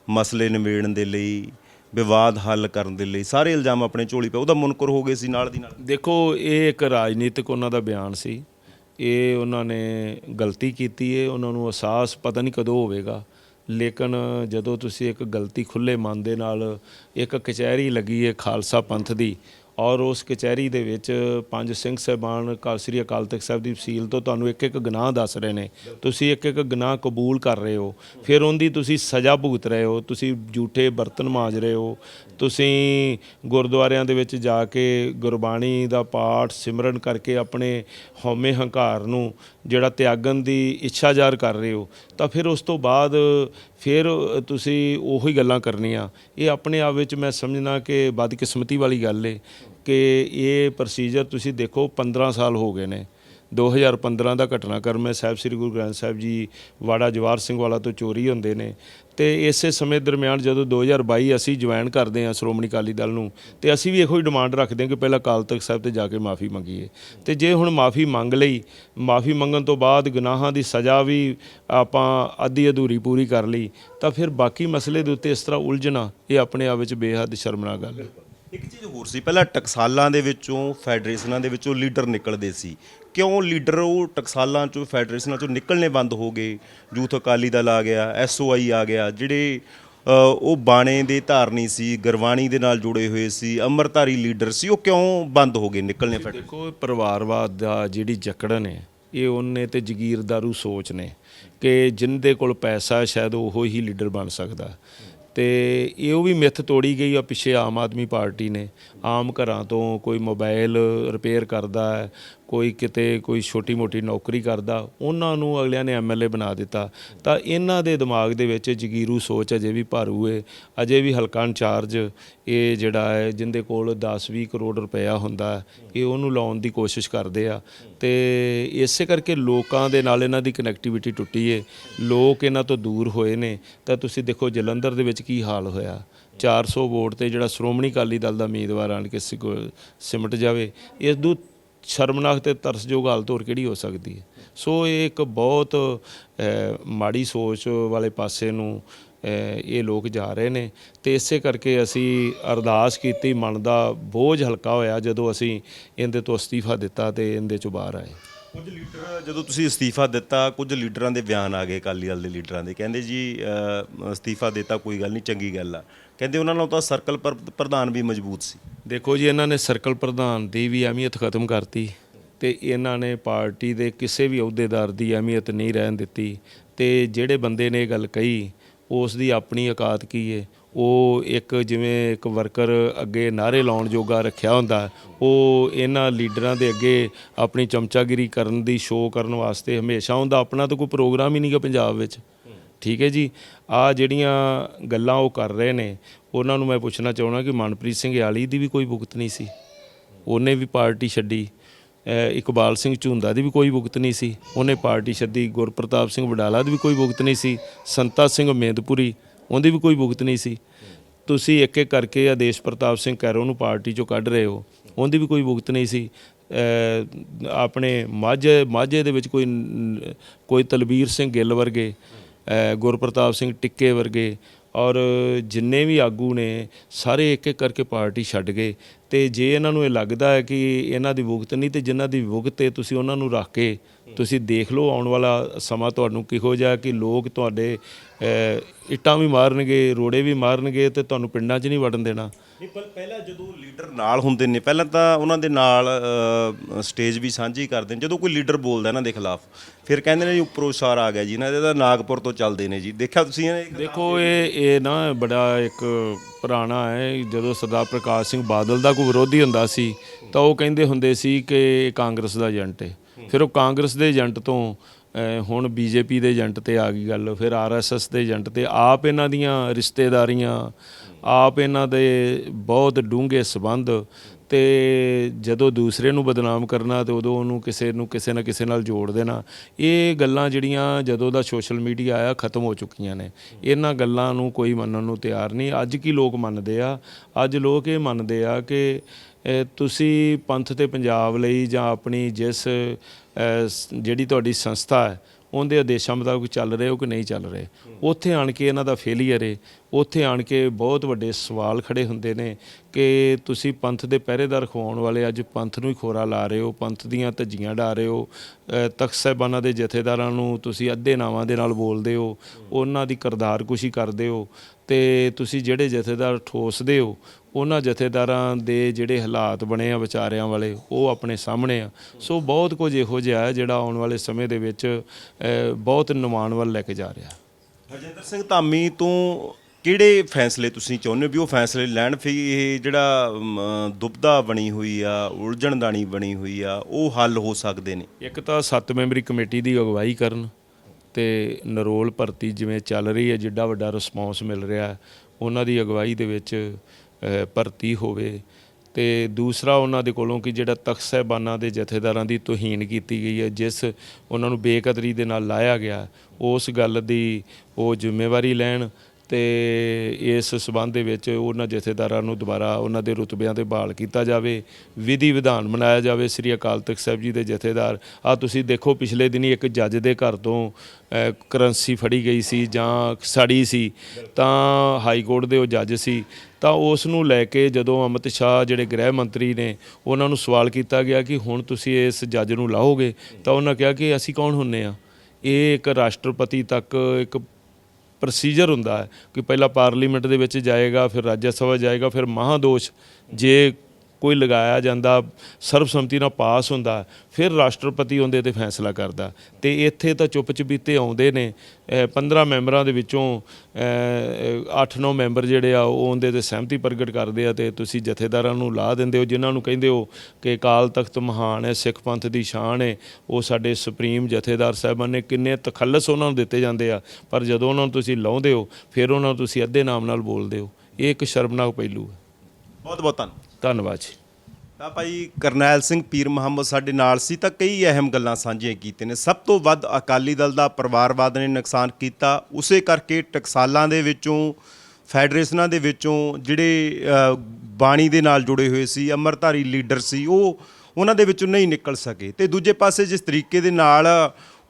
ਮਸਲੇ ਨਿਬੇੜਨ ਦੇ ਲਈ ਵਿਵਾਦ ਹੱਲ ਕਰਨ ਦੇ ਲਈ ਸਾਰੇ ਇਲਜ਼ਾਮ ਆਪਣੇ ਝੋਲੀ ਪਏ, ਉਹਦਾ ਮੁਨਕਰ ਹੋ ਗਏ ਸੀ ਨਾਲ ਦੀ ਨਾਲ। ਦੇਖੋ, ਇਹ ਇੱਕ ਰਾਜਨੀਤਿਕ ਉਹਨਾਂ ਦਾ ਬਿਆਨ ਸੀ। ਇਹ ਉਹਨਾਂ ਨੇ ਗਲਤੀ ਕੀਤੀ ਹੈ ਉਹਨਾਂ ਨੂੰ ਅਹਿਸਾਸ ਪਤਾ ਨਹੀਂ ਕਦੋਂ ਹੋਵੇਗਾ। ਲੇਕਿਨ ਜਦੋਂ ਤੁਸੀਂ ਇੱਕ ਗਲਤੀ ਖੁੱਲੇ ਮਨ ਦੇ ਨਾਲ ਇੱਕ ਕਚਹਿਰੀ ਲੱਗੀ ਹੈ ਖਾਲਸਾ ਪੰਥ ਦੀ ਔਰ ਉਸ ਕਚਹਿਰੀ ਦੇ ਵਿੱਚ ਪੰਜ ਸਿੰਘ ਸਾਹਿਬਾਨ ਕਾਲ ਸ੍ਰੀ ਅਕਾਲ ਤਖਤ ਸਾਹਿਬ ਦੀ ਤਹਿਸੀਲ ਤੋਂ ਤੁਹਾਨੂੰ ਇੱਕ ਇੱਕ ਗੁਨਾਹ ਦੱਸ ਰਹੇ ਨੇ। ਤੁਸੀਂ ਇੱਕ ਇੱਕ ਗੁਨਾਹ ਕਬੂਲ ਕਰ ਰਹੇ ਹੋ। ਫਿਰ ਉਹਦੀ ਤੁਸੀਂ ਸਜ਼ਾ ਭੁਗਤ ਰਹੇ ਹੋ। ਤੁਸੀਂ ਝੂਠੇ ਬਰਤਨ ਮਾਂਜ ਰਹੇ ਹੋ। ਤੁਸੀਂ ਗੁਰਦੁਆਰਿਆਂ ਦੇ ਵਿੱਚ ਜਾ ਕੇ ਗੁਰਬਾਣੀ ਦਾ ਪਾਠ ਸਿਮਰਨ ਕਰਕੇ ਆਪਣੇ ਹਉਮੈ ਹੰਕਾਰ ਨੂੰ ਜਿਹੜਾ ਤਿਆਗਣ ਦੀ ਇੱਛਾ ਜ਼ਾਹਰ ਕਰ ਰਹੇ ਹੋ। ਤਾਂ ਫਿਰ ਉਸ ਤੋਂ ਬਾਅਦ ਫਿਰ ਤੁਸੀਂ ਉਹੀ ਗੱਲਾਂ ਕਰਨੀਆਂ। ਇਹ ਆਪਣੇ ਆਪ ਵਿੱਚ ਮੈਂ ਸਮਝਣਾ ਕਿ ਬਦਕਿਸਮਤੀ ਵਾਲੀ ਗੱਲ ਏ ਕਿ ਇਹ ਪ੍ਰੋਸੀਜਰ ਤੁਸੀਂ ਦੇਖੋ 15 ਸਾਲ ਹੋ ਗਏ ਨੇ। 2015 ਦਾ ਘਟਨਾਕ੍ਰਮ ਹੈ। ਸਾਹਿਬ ਸ੍ਰੀ ਗੁਰੂ ਗ੍ਰੰਥ ਸਾਹਿਬ ਜੀ ਵਾੜਾ ਜਵਾਰ ਸਿੰਘ ਵਾਲਾ ਤੋਂ ਚੋਰੀ ਹੁੰਦੇ ਨੇ। ਤੇ ਇਸੇ ਸਮੇਂ ਦਰਮਿਆਨ ਜਦੋਂ 2022 ਅਸੀਂ ਜੁਆਇਨ ਕਰਦੇ ਹਾਂ ਸ਼੍ਰੋਮਣੀ ਅਕਾਲੀ ਦਲ ਨੂੰ, ਤੇ ਅਸੀਂ ਵੀ ਇਹੋ ਹੀ ਡਿਮਾਂਡ ਰੱਖਦੇ ਹਾਂ ਕਿ ਪਹਿਲਾਂ ਅਕਾਲ ਤਖਤ ਸਾਹਿਬ ਤੇ ਜਾ ਕੇ ਮਾਫੀ ਮੰਗੀਏ। ਤੇ ਜੇ ਹੁਣ ਮਾਫੀ ਮੰਗ ਲਈ, ਮਾਫੀ ਮੰਗਣ ਤੋਂ ਬਾਅਦ ਗੁਨਾਹਾਂ ਦੀ ਸਜ਼ਾ ਵੀ ਆਪਾਂ ਅੱਧੀ ਅਧੂਰੀ ਪੂਰੀ ਕਰ ਲਈ, ਤਾਂ ਫਿਰ ਬਾਕੀ ਮਸਲੇ ਦੇ ਉੱਤੇ ਇਸ ਤਰ੍ਹਾਂ ਉਲਝਣਾ, ਇਹ ਆਪਣੇ ਆਪ ਵਿੱਚ ਬੇਹੱਦ ਸ਼ਰਮਨਾਕ ਗੱਲ ਹੈ। ਇੱਕ ਚੀਜ਼ ਹੋਰ ਸੀ, ਪਹਿਲਾਂ ਟਕਸਾਲਾਂ ਦੇ ਵਿੱਚੋਂ, ਫੈਡਰੇਸ਼ਨਾਂ ਦੇ ਵਿੱਚੋਂ ਲੀਡਰ ਨਿਕਲਦੇ ਸੀ। ਕਿਉਂ ਲੀਡਰ ਉਹ ਟਕਸਾਲਾਂ ਚੋਂ, ਫੈਡਰੇਸ਼ਨਾਂ ਚੋਂ ਨਿਕਲਣੇ ਬੰਦ ਹੋ ਗਏ? ਯੂਥ ਅਕਾਲੀ ਦਲ ਆ ਗਿਆ ਐਸਓਆਈ ਆ ਗਿਆ, ਜਿਹੜੇ ਉਹ ਬਾਣੇ ਦੇ ਧਾਰਨੀ ਸੀ ਗੁਰਬਾਣੀ ਦੇ ਨਾਲ ਜੁੜੇ ਹੋਏ ਸੀ, ਅੰਮ੍ਰਿਤਧਾਰੀ ਲੀਡਰ ਸੀ, ਉਹ ਕਿਉਂ ਬੰਦ ਹੋ ਗਏ, ਨਿਕਲਣੇ ਫੈਡਰੇਸ਼ਨ ਦੇਖੋ ਪਰਿਵਾਰਵਾਦ ਦਾ ਜਿਹੜੀ ਜਕੜਨ ਹੈ, ਇਹ ਉਹਨੇ ਤੇ ਜਗੀਰਦਾਰੂ ਸੋਚ ਨੇ ਕਿ ਜਿੰਦੇ ਕੋਲ ਪੈਸਾ, ਸ਼ਾਇਦ ਉਹ ਹੀ ਲੀਡਰ ਬਣ ਸਕਦਾ। ਤੇ ਇਹ ਉਹ ਵੀ ਮਿੱਥ ਤੋੜੀ ਗਈ ਆ ਪਿੱਛੇ ਆਮ ਆਦਮੀ ਪਾਰਟੀ ਨੇ। ਆਮ ਘਰਾਂ ਤੋਂ ਕੋਈ ਮੋਬਾਈਲ ਰਿਪੇਅਰ ਕਰਦਾ ਕੋਈ ਕਿਤੇ ਕੋਈ ਛੋਟੀ ਮੋਟੀ ਨੌਕਰੀ ਕਰਦਾ, ਉਹਨਾਂ ਨੂੰ ਅਗਲਿਆਂ ਨੇ ਐਮਐਲਏ ਬਣਾ ਦਿੱਤਾ। ਤਾਂ ਇਹਨਾਂ ਦੇ ਦਿਮਾਗ ਦੇ ਵਿੱਚ ਜਗੀਰੂ ਸੋਚ ਅਜੇ ਵੀ ਭਾਰੂ ਏ, ਅਜੇ ਵੀ ਹਲਕਾ ਇੰਚਾਰਜ ਇਹ ਜਿਹੜਾ ਹੈ, ਜਿੰਦੇ ਕੋਲ 10-20 ਕਰੋੜ ਰੁਪਇਆ ਹੁੰਦਾ ਇਹ ਉਹਨੂੰ ਲਾਉਣ ਦੀ ਕੋਸ਼ਿਸ਼ ਕਰਦੇ ਆ। ਤੇ ਇਸੇ ਕਰਕੇ ਲੋਕਾਂ ਦੇ ਨਾਲ ਇਹਨਾਂ ਦੀ ਕਨੈਕਟੀਵਿਟੀ ਟੁੱਟੀ ਏ। ਲੋਕ ਇਹਨਾਂ ਤੋਂ ਦੂਰ ਹੋਏ ਨੇ। ਤਾਂ ਤੁਸੀਂ ਦੇਖੋ ਜਲੰਧਰ ਦੇ ਵਿੱਚ ਕੀ ਹਾਲ ਹੋਇਆ। 400 ਵੋਟ ਤੇ ਜਿਹੜਾ ਸ਼੍ਰੋਮਣੀ ਅਕਾਲੀ ਦਲ ਦਾ ਉਮੀਦਵਾਰ ਆਣ ਕੇ ਸਿ- ਸਿਮਟ ਜਾਵੇ, ਇਸ ਦੂ ਸ਼ਰਮਨਾਕ ਤੇ ਤਰਸਯੋਗ ਹਾਲਤ ਹੋਰ ਕਿਹੜੀ ਹੋ ਸਕਦੀ ਹੈ? ਸੋ ਇਹ ਇੱਕ ਬਹੁਤ ਮਾੜੀ ਸੋਚ ਵਾਲੇ ਪਾਸੇ ਨੂੰ ਇਹ ਲੋਕ ਜਾ ਰਹੇ ਨੇ ਤੇ ਇਸੇ ਕਰਕੇ ਅਸੀਂ ਅਰਦਾਸ ਕੀਤੀ, ਮਨ ਦਾ ਬੋਝ ਹਲਕਾ ਹੋਇਆ ਜਦੋਂ ਅਸੀਂ ਇਹਦੇ ਤੋਂ ਅਸਤੀਫਾ ਦਿੱਤਾ ਤੇ ਇਹਦੇ ਚੋਂ ਬਾਹਰ ਆਏ। ਕੁਝ ਲੀਡਰ, ਜਦੋਂ ਤੁਸੀਂ ਅਸਤੀਫਾ ਦਿੱਤਾ, ਕੁਝ ਲੀਡਰਾਂ ਦੇ ਬਿਆਨ ਆ ਗਏ, ਅਕਾਲੀ ਦਲ ਦੇ ਲੀਡਰਾਂ ਦੇ। ਕਹਿੰਦੇ ਜੀ ਅਸਤੀਫਾ ਦਿੱਤਾ ਕੋਈ ਗੱਲ ਨਹੀਂ, ਚੰਗੀ ਗੱਲ ਆ। ਕਹਿੰਦੇ ਉਹਨਾਂ ਨਾਲ ਤਾਂ ਸਰਕਲ ਪਰ- ਪ੍ਰਧਾਨ ਵੀ ਮਜ਼ਬੂਤ ਸੀ। ਦੇਖੋ ਜੀ, ਇਹਨਾਂ ਨੇ ਸਰਕਲ ਪ੍ਰਧਾਨ ਦੀ ਵੀ ਅਹਿਮੀਅਤ ਖਤਮ ਕਰਤੀ ਤੇ ਇਹਨਾਂ ਨੇ ਪਾਰਟੀ ਦੇ ਕਿਸੇ ਵੀ ਅਹੁਦੇਦਾਰ ਦੀ ਅਹਿਮੀਅਤ ਨਹੀਂ ਰਹਿਣ ਦਿੱਤੀ ਤੇ ਜਿਹੜੇ ਬੰਦੇ ਨੇ ਇਹ ਗੱਲ ਕਹੀ, ਉਸ ਦੀ ਆਪਣੀ ਔਕਾਤ ਕੀ ਏ? ਉਹ ਇੱਕ ਜਿਵੇਂ ਇੱਕ ਵਰਕਰ ਅੱਗੇ ਨਾਰੇ ਲਾਉਣ ਜੋਗਾ ਰੱਖਿਆ ਹੁੰਦਾ, ਉਹ ਇਹਨਾਂ ਲੀਡਰਾਂ ਦੇ ਅੱਗੇ ਆਪਣੀ ਚਮਚਾਗਿਰੀ ਕਰਨ ਦੀ ਸ਼ੋਅ ਕਰਨ ਵਾਸਤੇ ਹਮੇਸ਼ਾ ਹੁੰਦਾ। ਆਪਣਾ ਤਾਂ ਕੋਈ ਪ੍ਰੋਗਰਾਮ ਹੀ ਨਹੀਂ ਨਹੀਂਗਾ ਪੰਜਾਬ ਵਿੱਚ। ਠੀਕ ਹੈ ਜੀ। ਆ ਜਿਹੜੀਆਂ ਗੱਲਾਂ ਉਹ ਕਰ ਰਹੇ ਨੇ, ਉਹਨਾਂ ਨੂੰ ਮੈਂ ਪੁੱਛਣਾ ਚਾਹੁੰਦਾ ਕਿ ਮਨਪ੍ਰੀਤ ਸਿੰਘ ਆਲੀ ਦੀ ਵੀ ਕੋਈ ਭੁਗਤ ਨਹੀਂ ਸੀ। ਉਹਨੇ ਵੀ ਪਾਰਟੀ ਛੱਡੀ। ਇਕਬਾਲ ਸਿੰਘ ਝੁੰਦਾ ਦੀ ਵੀ ਕੋਈ ਭੁਗਤ ਨਹੀਂ ਸੀ। ਉਹਨੇ ਪਾਰਟੀ ਛੱਡੀ। ਗੁਰਪ੍ਰਤਾਪ ਸਿੰਘ ਵਡਾਲਾ ਦੀ ਵੀ ਕੋਈ ਭੁਗਤ ਨਹੀਂ ਸੀ। ਸੰਤਾ ਸਿੰਘ ਮੇਦਪੁਰੀ, ਉਹਦੀ ਵੀ ਕੋਈ ਭੁਗਤ ਨਹੀਂ ਸੀ। ਤੁਸੀਂ ਇੱਕ ਇੱਕ ਕਰਕੇ ਆਦੇਸ਼ ਪ੍ਰਤਾਪ ਸਿੰਘ ਕੈਰੋ ਨੂੰ ਪਾਰਟੀ ਚੋਂ ਕੱਢ ਰਹੇ ਹੋ। ਉਹਦੀ ਵੀ ਕੋਈ ਭੁਗਤ ਨਹੀਂ ਸੀ। ਆਪਣੇ ਮਾਝੇ ਮਾਝੇ ਦੇ ਵਿੱਚ ਕੋਈ ਕੋਈ ਤਲਬੀਰ ਸਿੰਘ ਗਿੱਲ ਵਰਗੇ ਗੁਰਪ੍ਰਤਾਪ ਸਿੰਘ ਟਿੱਕੇ ਵਰਗੇ ਔਰ ਜਿੰਨੇ ਵੀ ਆਗੂ ਨੇ, ਸਾਰੇ ਇੱਕ ਇੱਕ ਕਰਕੇ ਪਾਰਟੀ ਛੱਡ ਗਏ। ਤੇ ਜੇ ਇਹਨਾਂ ਨੂੰ ਇਹ ਲੱਗਦਾ ਹੈ ਕਿ ਇਹਨਾਂ ਦੀ ਭੁਗਤ ਨਹੀਂ, ਤੇ ਜਿਨ੍ਹਾਂ ਦੀ ਭੁਗਤ 'ਤੇ ਤੁਸੀਂ ਉਹਨਾਂ ਨੂੰ ਰੱਖ ਕੇ ਤੁਸੀਂ ਦੇਖ ਲਓ ਆਉਣ ਵਾਲਾ ਸਮਾਂ ਤੁਹਾਨੂੰ ਕਿਹੋ ਜਿਹਾ ਕਿ ਲੋਕ ਤੁਹਾਡੇ ਇੱਟਾਂ ਵੀ ਮਾਰਨਗੇ ਰੋੜੇ ਵੀ ਮਾਰਨਗੇ ਤੇ ਤੁਹਾਨੂੰ ਪਿੰਡਾਂ 'ਚ ਨਹੀਂ ਵੜਨ ਦੇਣਾ। ਨਹੀਂ ਪਰ ਪਹਿਲਾਂ ਜਦੋਂ ਲੀਡਰ ਨਾਲ ਹੁੰਦੇ ਨੇ ਪਹਿਲਾਂ ਤਾਂ ਉਹਨਾਂ ਦੇ ਨਾਲ ਸਟੇਜ ਵੀ ਸਾਂਝੀ ਕਰਦੇ ਨੇ। ਜਦੋਂ ਕੋਈ ਲੀਡਰ ਬੋਲਦਾ ਇਹਨਾਂ ਦੇ ਖਿਲਾਫ ਫਿਰ ਕਹਿੰਦੇ ਨੇ ਜੀ ਉੱਪਰੋਂ ਸਾਰ ਆ ਗਿਆ ਜੀ ਇਹਨਾਂ ਦੇ ਤਾਂ ਨਾਗਪੁਰ ਤੋਂ ਚੱਲਦੇ ਨੇ ਜੀ। ਦੇਖਿਆ ਤੁਸੀਂ ਇਹ? ਦੇਖੋ ਇਹ ਇਹ ਨਾ ਬੜਾ ਇੱਕ ਪੁਰਾਣਾ ਹੈ ਜਦੋਂ ਸਰਦਾਰ ਪ੍ਰਕਾਸ਼ ਸਿੰਘ ਬਾਦਲ ਦਾ ਕੋਈ ਵਿਰੋਧੀ ਹੁੰਦਾ ਸੀ ਤਾਂ ਉਹ ਕਹਿੰਦੇ ਹੁੰਦੇ ਸੀ ਕਿ ਕਾਂਗਰਸ ਦਾ ਏਜੰਟ ਹੈ। ਫਿਰ ਉਹ ਕਾਂਗਰਸ ਦੇ ਏਜੰਟ ਤੋਂ ਅਹ, ਹੁਣ ਬੀਜੇਪੀ ਦੇ ਏਜੰਟ ਤੇ ਆ ਗਈ ਗੱਲ ਫਿਰ ਆਰਐਸਐਸ ਦੇ ਏਜੰਟ ਤੇ ਆਪ ਇਹਨਾਂ ਦੀਆਂ ਰਿਸ਼ਤੇਦਾਰੀਆਂ ਆਪ ਇਹਨਾਂ ਦੇ ਬਹੁਤ ਡੂੰਘੇ ਸਬੰਧ ਤੇ ਜਦੋਂ ਦੂਸਰੇ ਨੂੰ ਬਦਨਾਮ ਕਰਨਾ ਤੇ ਉਦੋਂ ਉਹਨੂੰ ਕਿਸੇ ਨੂੰ ਕਿਸੇ ਨਾ ਕਿਸੇ ਨਾਲ ਜੋੜ ਦੇਣਾ ਇਹ ਗੱਲਾਂ ਜਿਹੜੀਆਂ ਜਦੋਂ ਦਾ ਸੋਸ਼ਲ ਮੀਡੀਆ ਆਇਆ ਖਤਮ ਹੋ ਚੁੱਕੀਆਂ ਨੇ। ਇਹਨਾਂ ਗੱਲਾਂ ਨੂੰ ਕੋਈ ਮੰਨਣ ਨੂੰ ਤਿਆਰ ਨਹੀਂ। ਅੱਜ ਕੀ ਲੋਕ ਮੰਨਦੇ ਆ? ਅੱਜ ਲੋਕ ਇਹ ਮੰਨਦੇ ਆ ਕਿ ਤੁਸੀਂ ਪੰਥ ਤੇ ਪੰਜਾਬ ਲਈ ਜਾਂ ਆਪਣੀ ਜਿਸ ਜਿਹੜੀ ਤੁਹਾਡੀ ਸੰਸਥਾ ਹੈ ਉਹਦੇ ਆਦੇਸ਼ਾਂ ਮੁਤਾਬਕ ਚੱਲ ਰਹੇ ਹੋ ਕਿ ਨਹੀਂ ਚੱਲ ਰਹੇ? ਉੱਥੇ ਆਣ ਕੇ ਇਹਨਾਂ ਦਾ ਫੇਲੀਅਰ ਹੈ ਉੱਥੇ ਆਣ ਕੇ ਬਹੁਤ ਵੱਡੇ ਸਵਾਲ ਖੜੇ ਹੁੰਦੇ ਨੇ ਕਿ ਤੁਸੀਂ ਪੰਥ ਦੇ ਪਹਿਰੇਦਾਰ ਖਵਾਉਣ ਵਾਲੇ ਅੱਜ ਪੰਥ ਨੂੰ ਹੀ ਖੋਰਾ ਲਾ ਰਹੇ ਹੋ, ਪੰਥ ਦੀਆਂ ਧੱਜੀਆਂ ਢਾ ਰਹੇ ਹੋ ਤਖ਼ਤ ਸਾਹਿਬਾਨਾਂ ਦੇ ਜਥੇਦਾਰਾਂ ਨੂੰ ਤੁਸੀਂ ਅੱਧੇ ਨਾਵਾਂ ਦੇ ਨਾਲ ਬੋਲਦੇ ਹੋ, ਉਹਨਾਂ ਦੀ ਕਰਤਾਰਕੁਸ਼ੀ ਕਰਦੇ ਹੋ ਤੇ ਤੁਸੀਂ ਜਿਹੜੇ ਜਥੇਦਾਰ ਠੋਸਦੇ ਹੋ, ਉਹਨਾਂ ਜਥੇਦਾਰਾਂ ਦੇ ਜਿਹੜੇ ਹਾਲਾਤ ਬਣੇ ਆ ਵਿਚਾਰਿਆਂ ਵਾਲੇ, ਉਹ ਆਪਣੇ ਸਾਹਮਣੇ ਆ। ਸੋ ਬਹੁਤ ਕੁਝ ਇਹੋ ਜਿਹਾ ਹੈ ਜਿਹੜਾ ਆਉਣ ਵਾਲੇ ਸਮੇਂ ਦੇ ਵਿੱਚ ਬਹੁਤ ਨਿਮਾਣ ਵੱਲ ਲੈ ਕੇ ਜਾ ਰਿਹਾ। ਹਰਜਿੰਦਰ ਸਿੰਘ ਧਾਮੀ, ਤੋਂ ਕਿਹੜੇ ਫੈਸਲੇ ਤੁਸੀਂ ਚਾਹੁੰਦੇ ਹੋ ਵੀ ਉਹ ਫੈਸਲੇ ਲੈਣ? ਫਿਰ ਇਹ ਜਿਹੜਾ ਅਮ, ਦੁਬਦਾ ਬਣੀ ਹੋਈ ਆ ਉਲਝਣਦਾਣੀ ਬਣੀ ਹੋਈ ਆ ਉਹ ਹੱਲ ਹੋ ਸਕਦੇ ਨੇ? ਇੱਕ ਤਾਂ ਸੱਤ ਮੈਂਬਰੀ ਕਮੇਟੀ ਦੀ ਅਗਵਾਈ ਕਰਨ ਤੇ ਨਰੋਲ ਭਰਤੀ ਜਿਵੇਂ ਚੱਲ ਰਹੀ ਹੈ ਜਿੱਡਾ ਵੱਡਾ ਰਿਸਪੌਂਸ ਮਿਲ ਰਿਹਾ ਉਹਨਾਂ ਦੀ ਅਗਵਾਈ ਦੇ ਵਿੱਚ ਭਰਤੀ ਹੋਵੇ। ਤੇ ਦੂਸਰਾ ਉਹਨਾਂ ਦੇ ਕੋਲੋਂ ਕਿ ਜਿਹੜਾ ਤਖ਼ਤ ਸਾਹਿਬਾਨਾਂ ਦੇ ਜਥੇਦਾਰਾਂ ਦੀ ਤੋਹੀਨ ਕੀਤੀ ਗਈ ਹੈ ਜਿਸ ਉਹਨਾਂ ਨੂੰ ਬੇਕਦਰੀ ਦੇ ਨਾਲ ਲਾਇਆ ਗਿਆ ਉਸ ਗੱਲ ਦੀ ਉਹ ਜ਼ਿੰਮੇਵਾਰੀ ਲੈਣ ਤੇ ਇਸ ਸਬੰਧ ਦੇ ਵਿੱਚ ਉਹਨਾਂ ਜਥੇਦਾਰਾਂ ਨੂੰ ਦੁਬਾਰਾ ਉਹਨਾਂ ਦੇ ਰੁਤਬਿਆਂ ਤੇ ਬਹਾਲ ਕੀਤਾ ਜਾਵੇ, ਵਿਧੀ ਵਿਧਾਨ ਬਣਾਇਆ ਜਾਵੇ। ਸ੍ਰੀ ਅਕਾਲ ਤਖਤ ਸਾਹਿਬ ਜੀ ਦੇ ਜਥੇਦਾਰ ਆ ਤੁਸੀਂ ਦੇਖੋ ਪਿਛਲੇ ਦਿਨੀ ਇੱਕ ਜੱਜ ਦੇ ਘਰ ਤੋਂ ਕਰੰਸੀ ਫੜੀ ਗਈ ਸੀ ਜਾਂ ਸੜੀ ਸੀ, ਤਾਂ ਹਾਈ ਕੋਰਟ ਦੇ ਉਹ ਜੱਜ ਸੀ। ਤਾਂ ਉਸ ਨੂੰ ਲੈ ਕੇ ਜਦੋਂ ਅਮਿਤ ਸ਼ਾਹ ਜਿਹੜੇ ਗ੍ਰਹਿ ਮੰਤਰੀ ਨੇ, ਉਹਨਾਂ ਨੂੰ ਸਵਾਲ ਕੀਤਾ ਗਿਆ ਕਿ ਹੁਣ ਤੁਸੀਂ ਇਸ ਜੱਜ ਨੂੰ ਲਾਓਗੇ ਤਾਂ ਉਹਨਾਂ ਕਿਹਾ ਕਿ ਅਸੀਂ ਕੌਣ ਹੁੰਨੇ ਆ? ਇਹ ਇੱਕ ਰਾਸ਼ਟਰਪਤੀ ਤੱਕ ਇੱਕ ਪ੍ਰੋਸੀਜਰ ਹੁੰਦਾ ਹੈ ਕਿ ਪਹਿਲਾਂ ਪਾਰਲੀਮੈਂਟ ਦੇ ਵਿੱਚ ਜਾਏਗਾ, ਫਿਰ ਰਾਜ ਸਭਾ ਜਾਏਗਾ, ਫਿਰ ਮਹਾਦੋਸ਼। ਜੇ ਕੋਈ ਲਗਾਇਆ ਜਾਂਦਾ, ਸਰਬਸੰਮਤੀ ਨਾਲ ਪਾਸ ਹੁੰਦਾ, ਫਿਰ ਰਾਸ਼ਟਰਪਤੀ ਉਹਦੇ ਤੇ ਫੈਸਲਾ ਕਰਦਾ। ਤੇ ਇੱਥੇ ਤਾਂ ਚੁੱਪ ਚੁਪੀਤੇ ਆਉਂਦੇ ਨੇ ਅਹ 15 ਮੈਂਬਰਾਂ ਦੇ ਵਿੱਚੋਂ 8-9 ਮੈਂਬਰ ਜਿਹੜੇ ਆ, ਉਹ ਉਹਦੇ ਤੇ ਸਹਿਮਤੀ ਪ੍ਰਗਟ ਕਰਦੇ ਆ ਤੇ ਤੁਸੀਂ ਜਥੇਦਾਰਾਂ ਨੂੰ ਲਾ ਦਿੰਦੇ ਹੋ, ਜਿਨ੍ਹਾਂ ਨੂੰ ਕਹਿੰਦੇ ਹੋ ਕਿ ਅਕਾਲ ਤਖਤ ਮਹਾਨ ਹੈ, ਸਿੱਖ ਪੰਥ ਦੀ ਸ਼ਾਨ ਹੈ, ਉਹ ਸਾਡੇ ਸੁਪਰੀਮ ਜਥੇਦਾਰ ਸਾਹਿਬਾਨ ਨੇ ਕਿੰਨੇ ਤਖੱਲਸ ਉਹਨਾਂ ਨੂੰ ਦਿੱਤੇ ਜਾਂਦੇ ਆ, ਪਰ ਜਦੋਂ ਉਹਨਾਂ ਨੂੰ ਤੁਸੀਂ ਲਾਉਂਦੇ ਹੋ, ਫਿਰ ਉਹਨਾਂ ਨੂੰ ਤੁਸੀਂ ਅੱਧੇ ਨਾਮ ਨਾਲ ਬੋਲਦੇ ਹੋ। ਇਹ ਇੱਕ ਸ਼ਰਮਨਾਕ ਪਹਿਲੂ ਹੈ। ਬਹੁਤ ਬਹੁਤ ਧੰਨਵਾਦ। ਧੰਨਵਾਦ ਜੀ। ਤਾਂ ਭਾਈ ਕਰਨੈਲ ਸਿੰਘ ਪੀਰ ਮੁਹੰਮਦ ਸਾਡੇ ਨਾਲ ਸੀ ਤਾਂ ਕਈ ਅਹਿਮ ਗੱਲਾਂ ਸਾਂਝੀਆਂ ਕੀਤੀਆਂ ਨੇ। ਸਭ ਤੋਂ ਵੱਧ ਅਕਾਲੀ ਦਲ ਦਾ ਪਰਿਵਾਰਵਾਦ ਨੇ ਨੁਕਸਾਨ ਕੀਤਾ। ਉਸੇ ਕਰਕੇ ਟਕਸਾਲਾਂ ਦੇ ਵਿੱਚੋਂ, ਫੈਡਰੇਸ਼ਨਾਂ ਦੇ ਵਿੱਚੋਂ ਜਿਹੜੇ ਬਾਣੀ ਦੇ ਨਾਲ ਜੁੜੇ ਹੋਏ ਸੀ, ਅੰਮ੍ਰਿਤਧਾਰੀ ਲੀਡਰ ਸੀ, ਉਹ ਉਹਨਾਂ ਦੇ ਵਿੱਚੋਂ ਨਹੀਂ ਨਿਕਲ ਸਕੇ। ਤੇ ਦੂਜੇ ਪਾਸੇ ਜਿਸ ਤਰੀਕੇ ਦੇ ਨਾਲ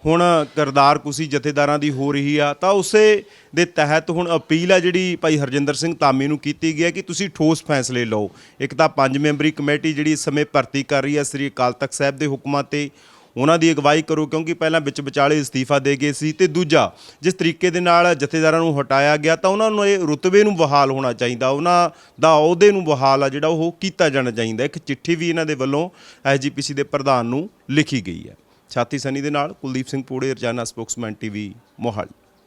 ਹੁਣ ਕਰਦਾਰ ਕੁਸੀ ਜਥੇਦਾਰਾਂ ਦੀ ਹੋ ਰਹੀ ਆ, ਤਾਂ ਉਸੇ ਦੇ ਤਹਿਤ ਹੁਣ ਅਪੀਲ ਆ ਜਿਹੜੀ ਭਾਈ ਹਰਜਿੰਦਰ ਸਿੰਘ ਧਾਮੀ ਨੂੰ ਕੀਤੀ ਗਈ ਹੈ ਕਿ ਤੁਸੀਂ ਠੋਸ ਫੈਸਲੇ ਲਓ। ਇੱਕ ਤਾਂ ਪੰਜ ਮੈਂਬਰੀ ਕਮੇਟੀ ਜਿਹੜੀ ਇਸ ਸਮੇਂ ਭਰਤੀ ਕਰ ਰਹੀ ਹੈ ਸ੍ਰੀ ਅਕਾਲ ਤਖਤ ਸਾਹਿਬ ਦੇ ਹੁਕਮਾਂ ਤੇ, ਉਹਨਾਂ ਦੀ ਅਗਵਾਈ ਕਰੋ ਕਿਉਂਕਿ ਪਹਿਲਾਂ ਵਿੱਚ ਵਿਚਾਲੇ ਅਸਤੀਫਾ ਦੇ ਗਏ ਸੀ ਤੇ ਦੂਜਾ, ਜਿਸ ਤਰੀਕੇ ਦੇ ਨਾਲ ਜਥੇਦਾਰਾਂ ਨੂੰ ਹਟਾਇਆ ਗਿਆ, ਤਾਂ ਉਹਨਾਂ ਨੂੰ ਇਹ ਰੁਤਬੇ ਨੂੰ ਬਹਾਲ ਹੋਣਾ ਚਾਹੀਦਾ, ਉਹਨਾਂ ਦਾ ਅਹੁਦੇ ਨੂੰ ਬਹਾਲ ਆ ਜਿਹੜਾ ਉਹ ਕੀਤਾ ਜਾਣਾ ਚਾਹੀਦਾ। ਇੱਕ ਚਿੱਠੀ ਵੀ ਇਹਨਾਂ ਦੇ ਵੱਲੋਂ ਐਸਜੀਪੀਸੀ ਦੇ ਪ੍ਰਧਾਨ ਨੂੰ ਲਿਖੀ ਗਈ ਹੈ। ਛਾਤੀ ਸਨੀ ਦੇ ਨਾਲ ਕੁਲਦੀਪ ਸਿੰਘ ਪੂੜੇ ਰਜਾਨਾ ਸਪੋਕਸਮੈਨ ਟੀਵੀ ਮੋਹਾਲੀ।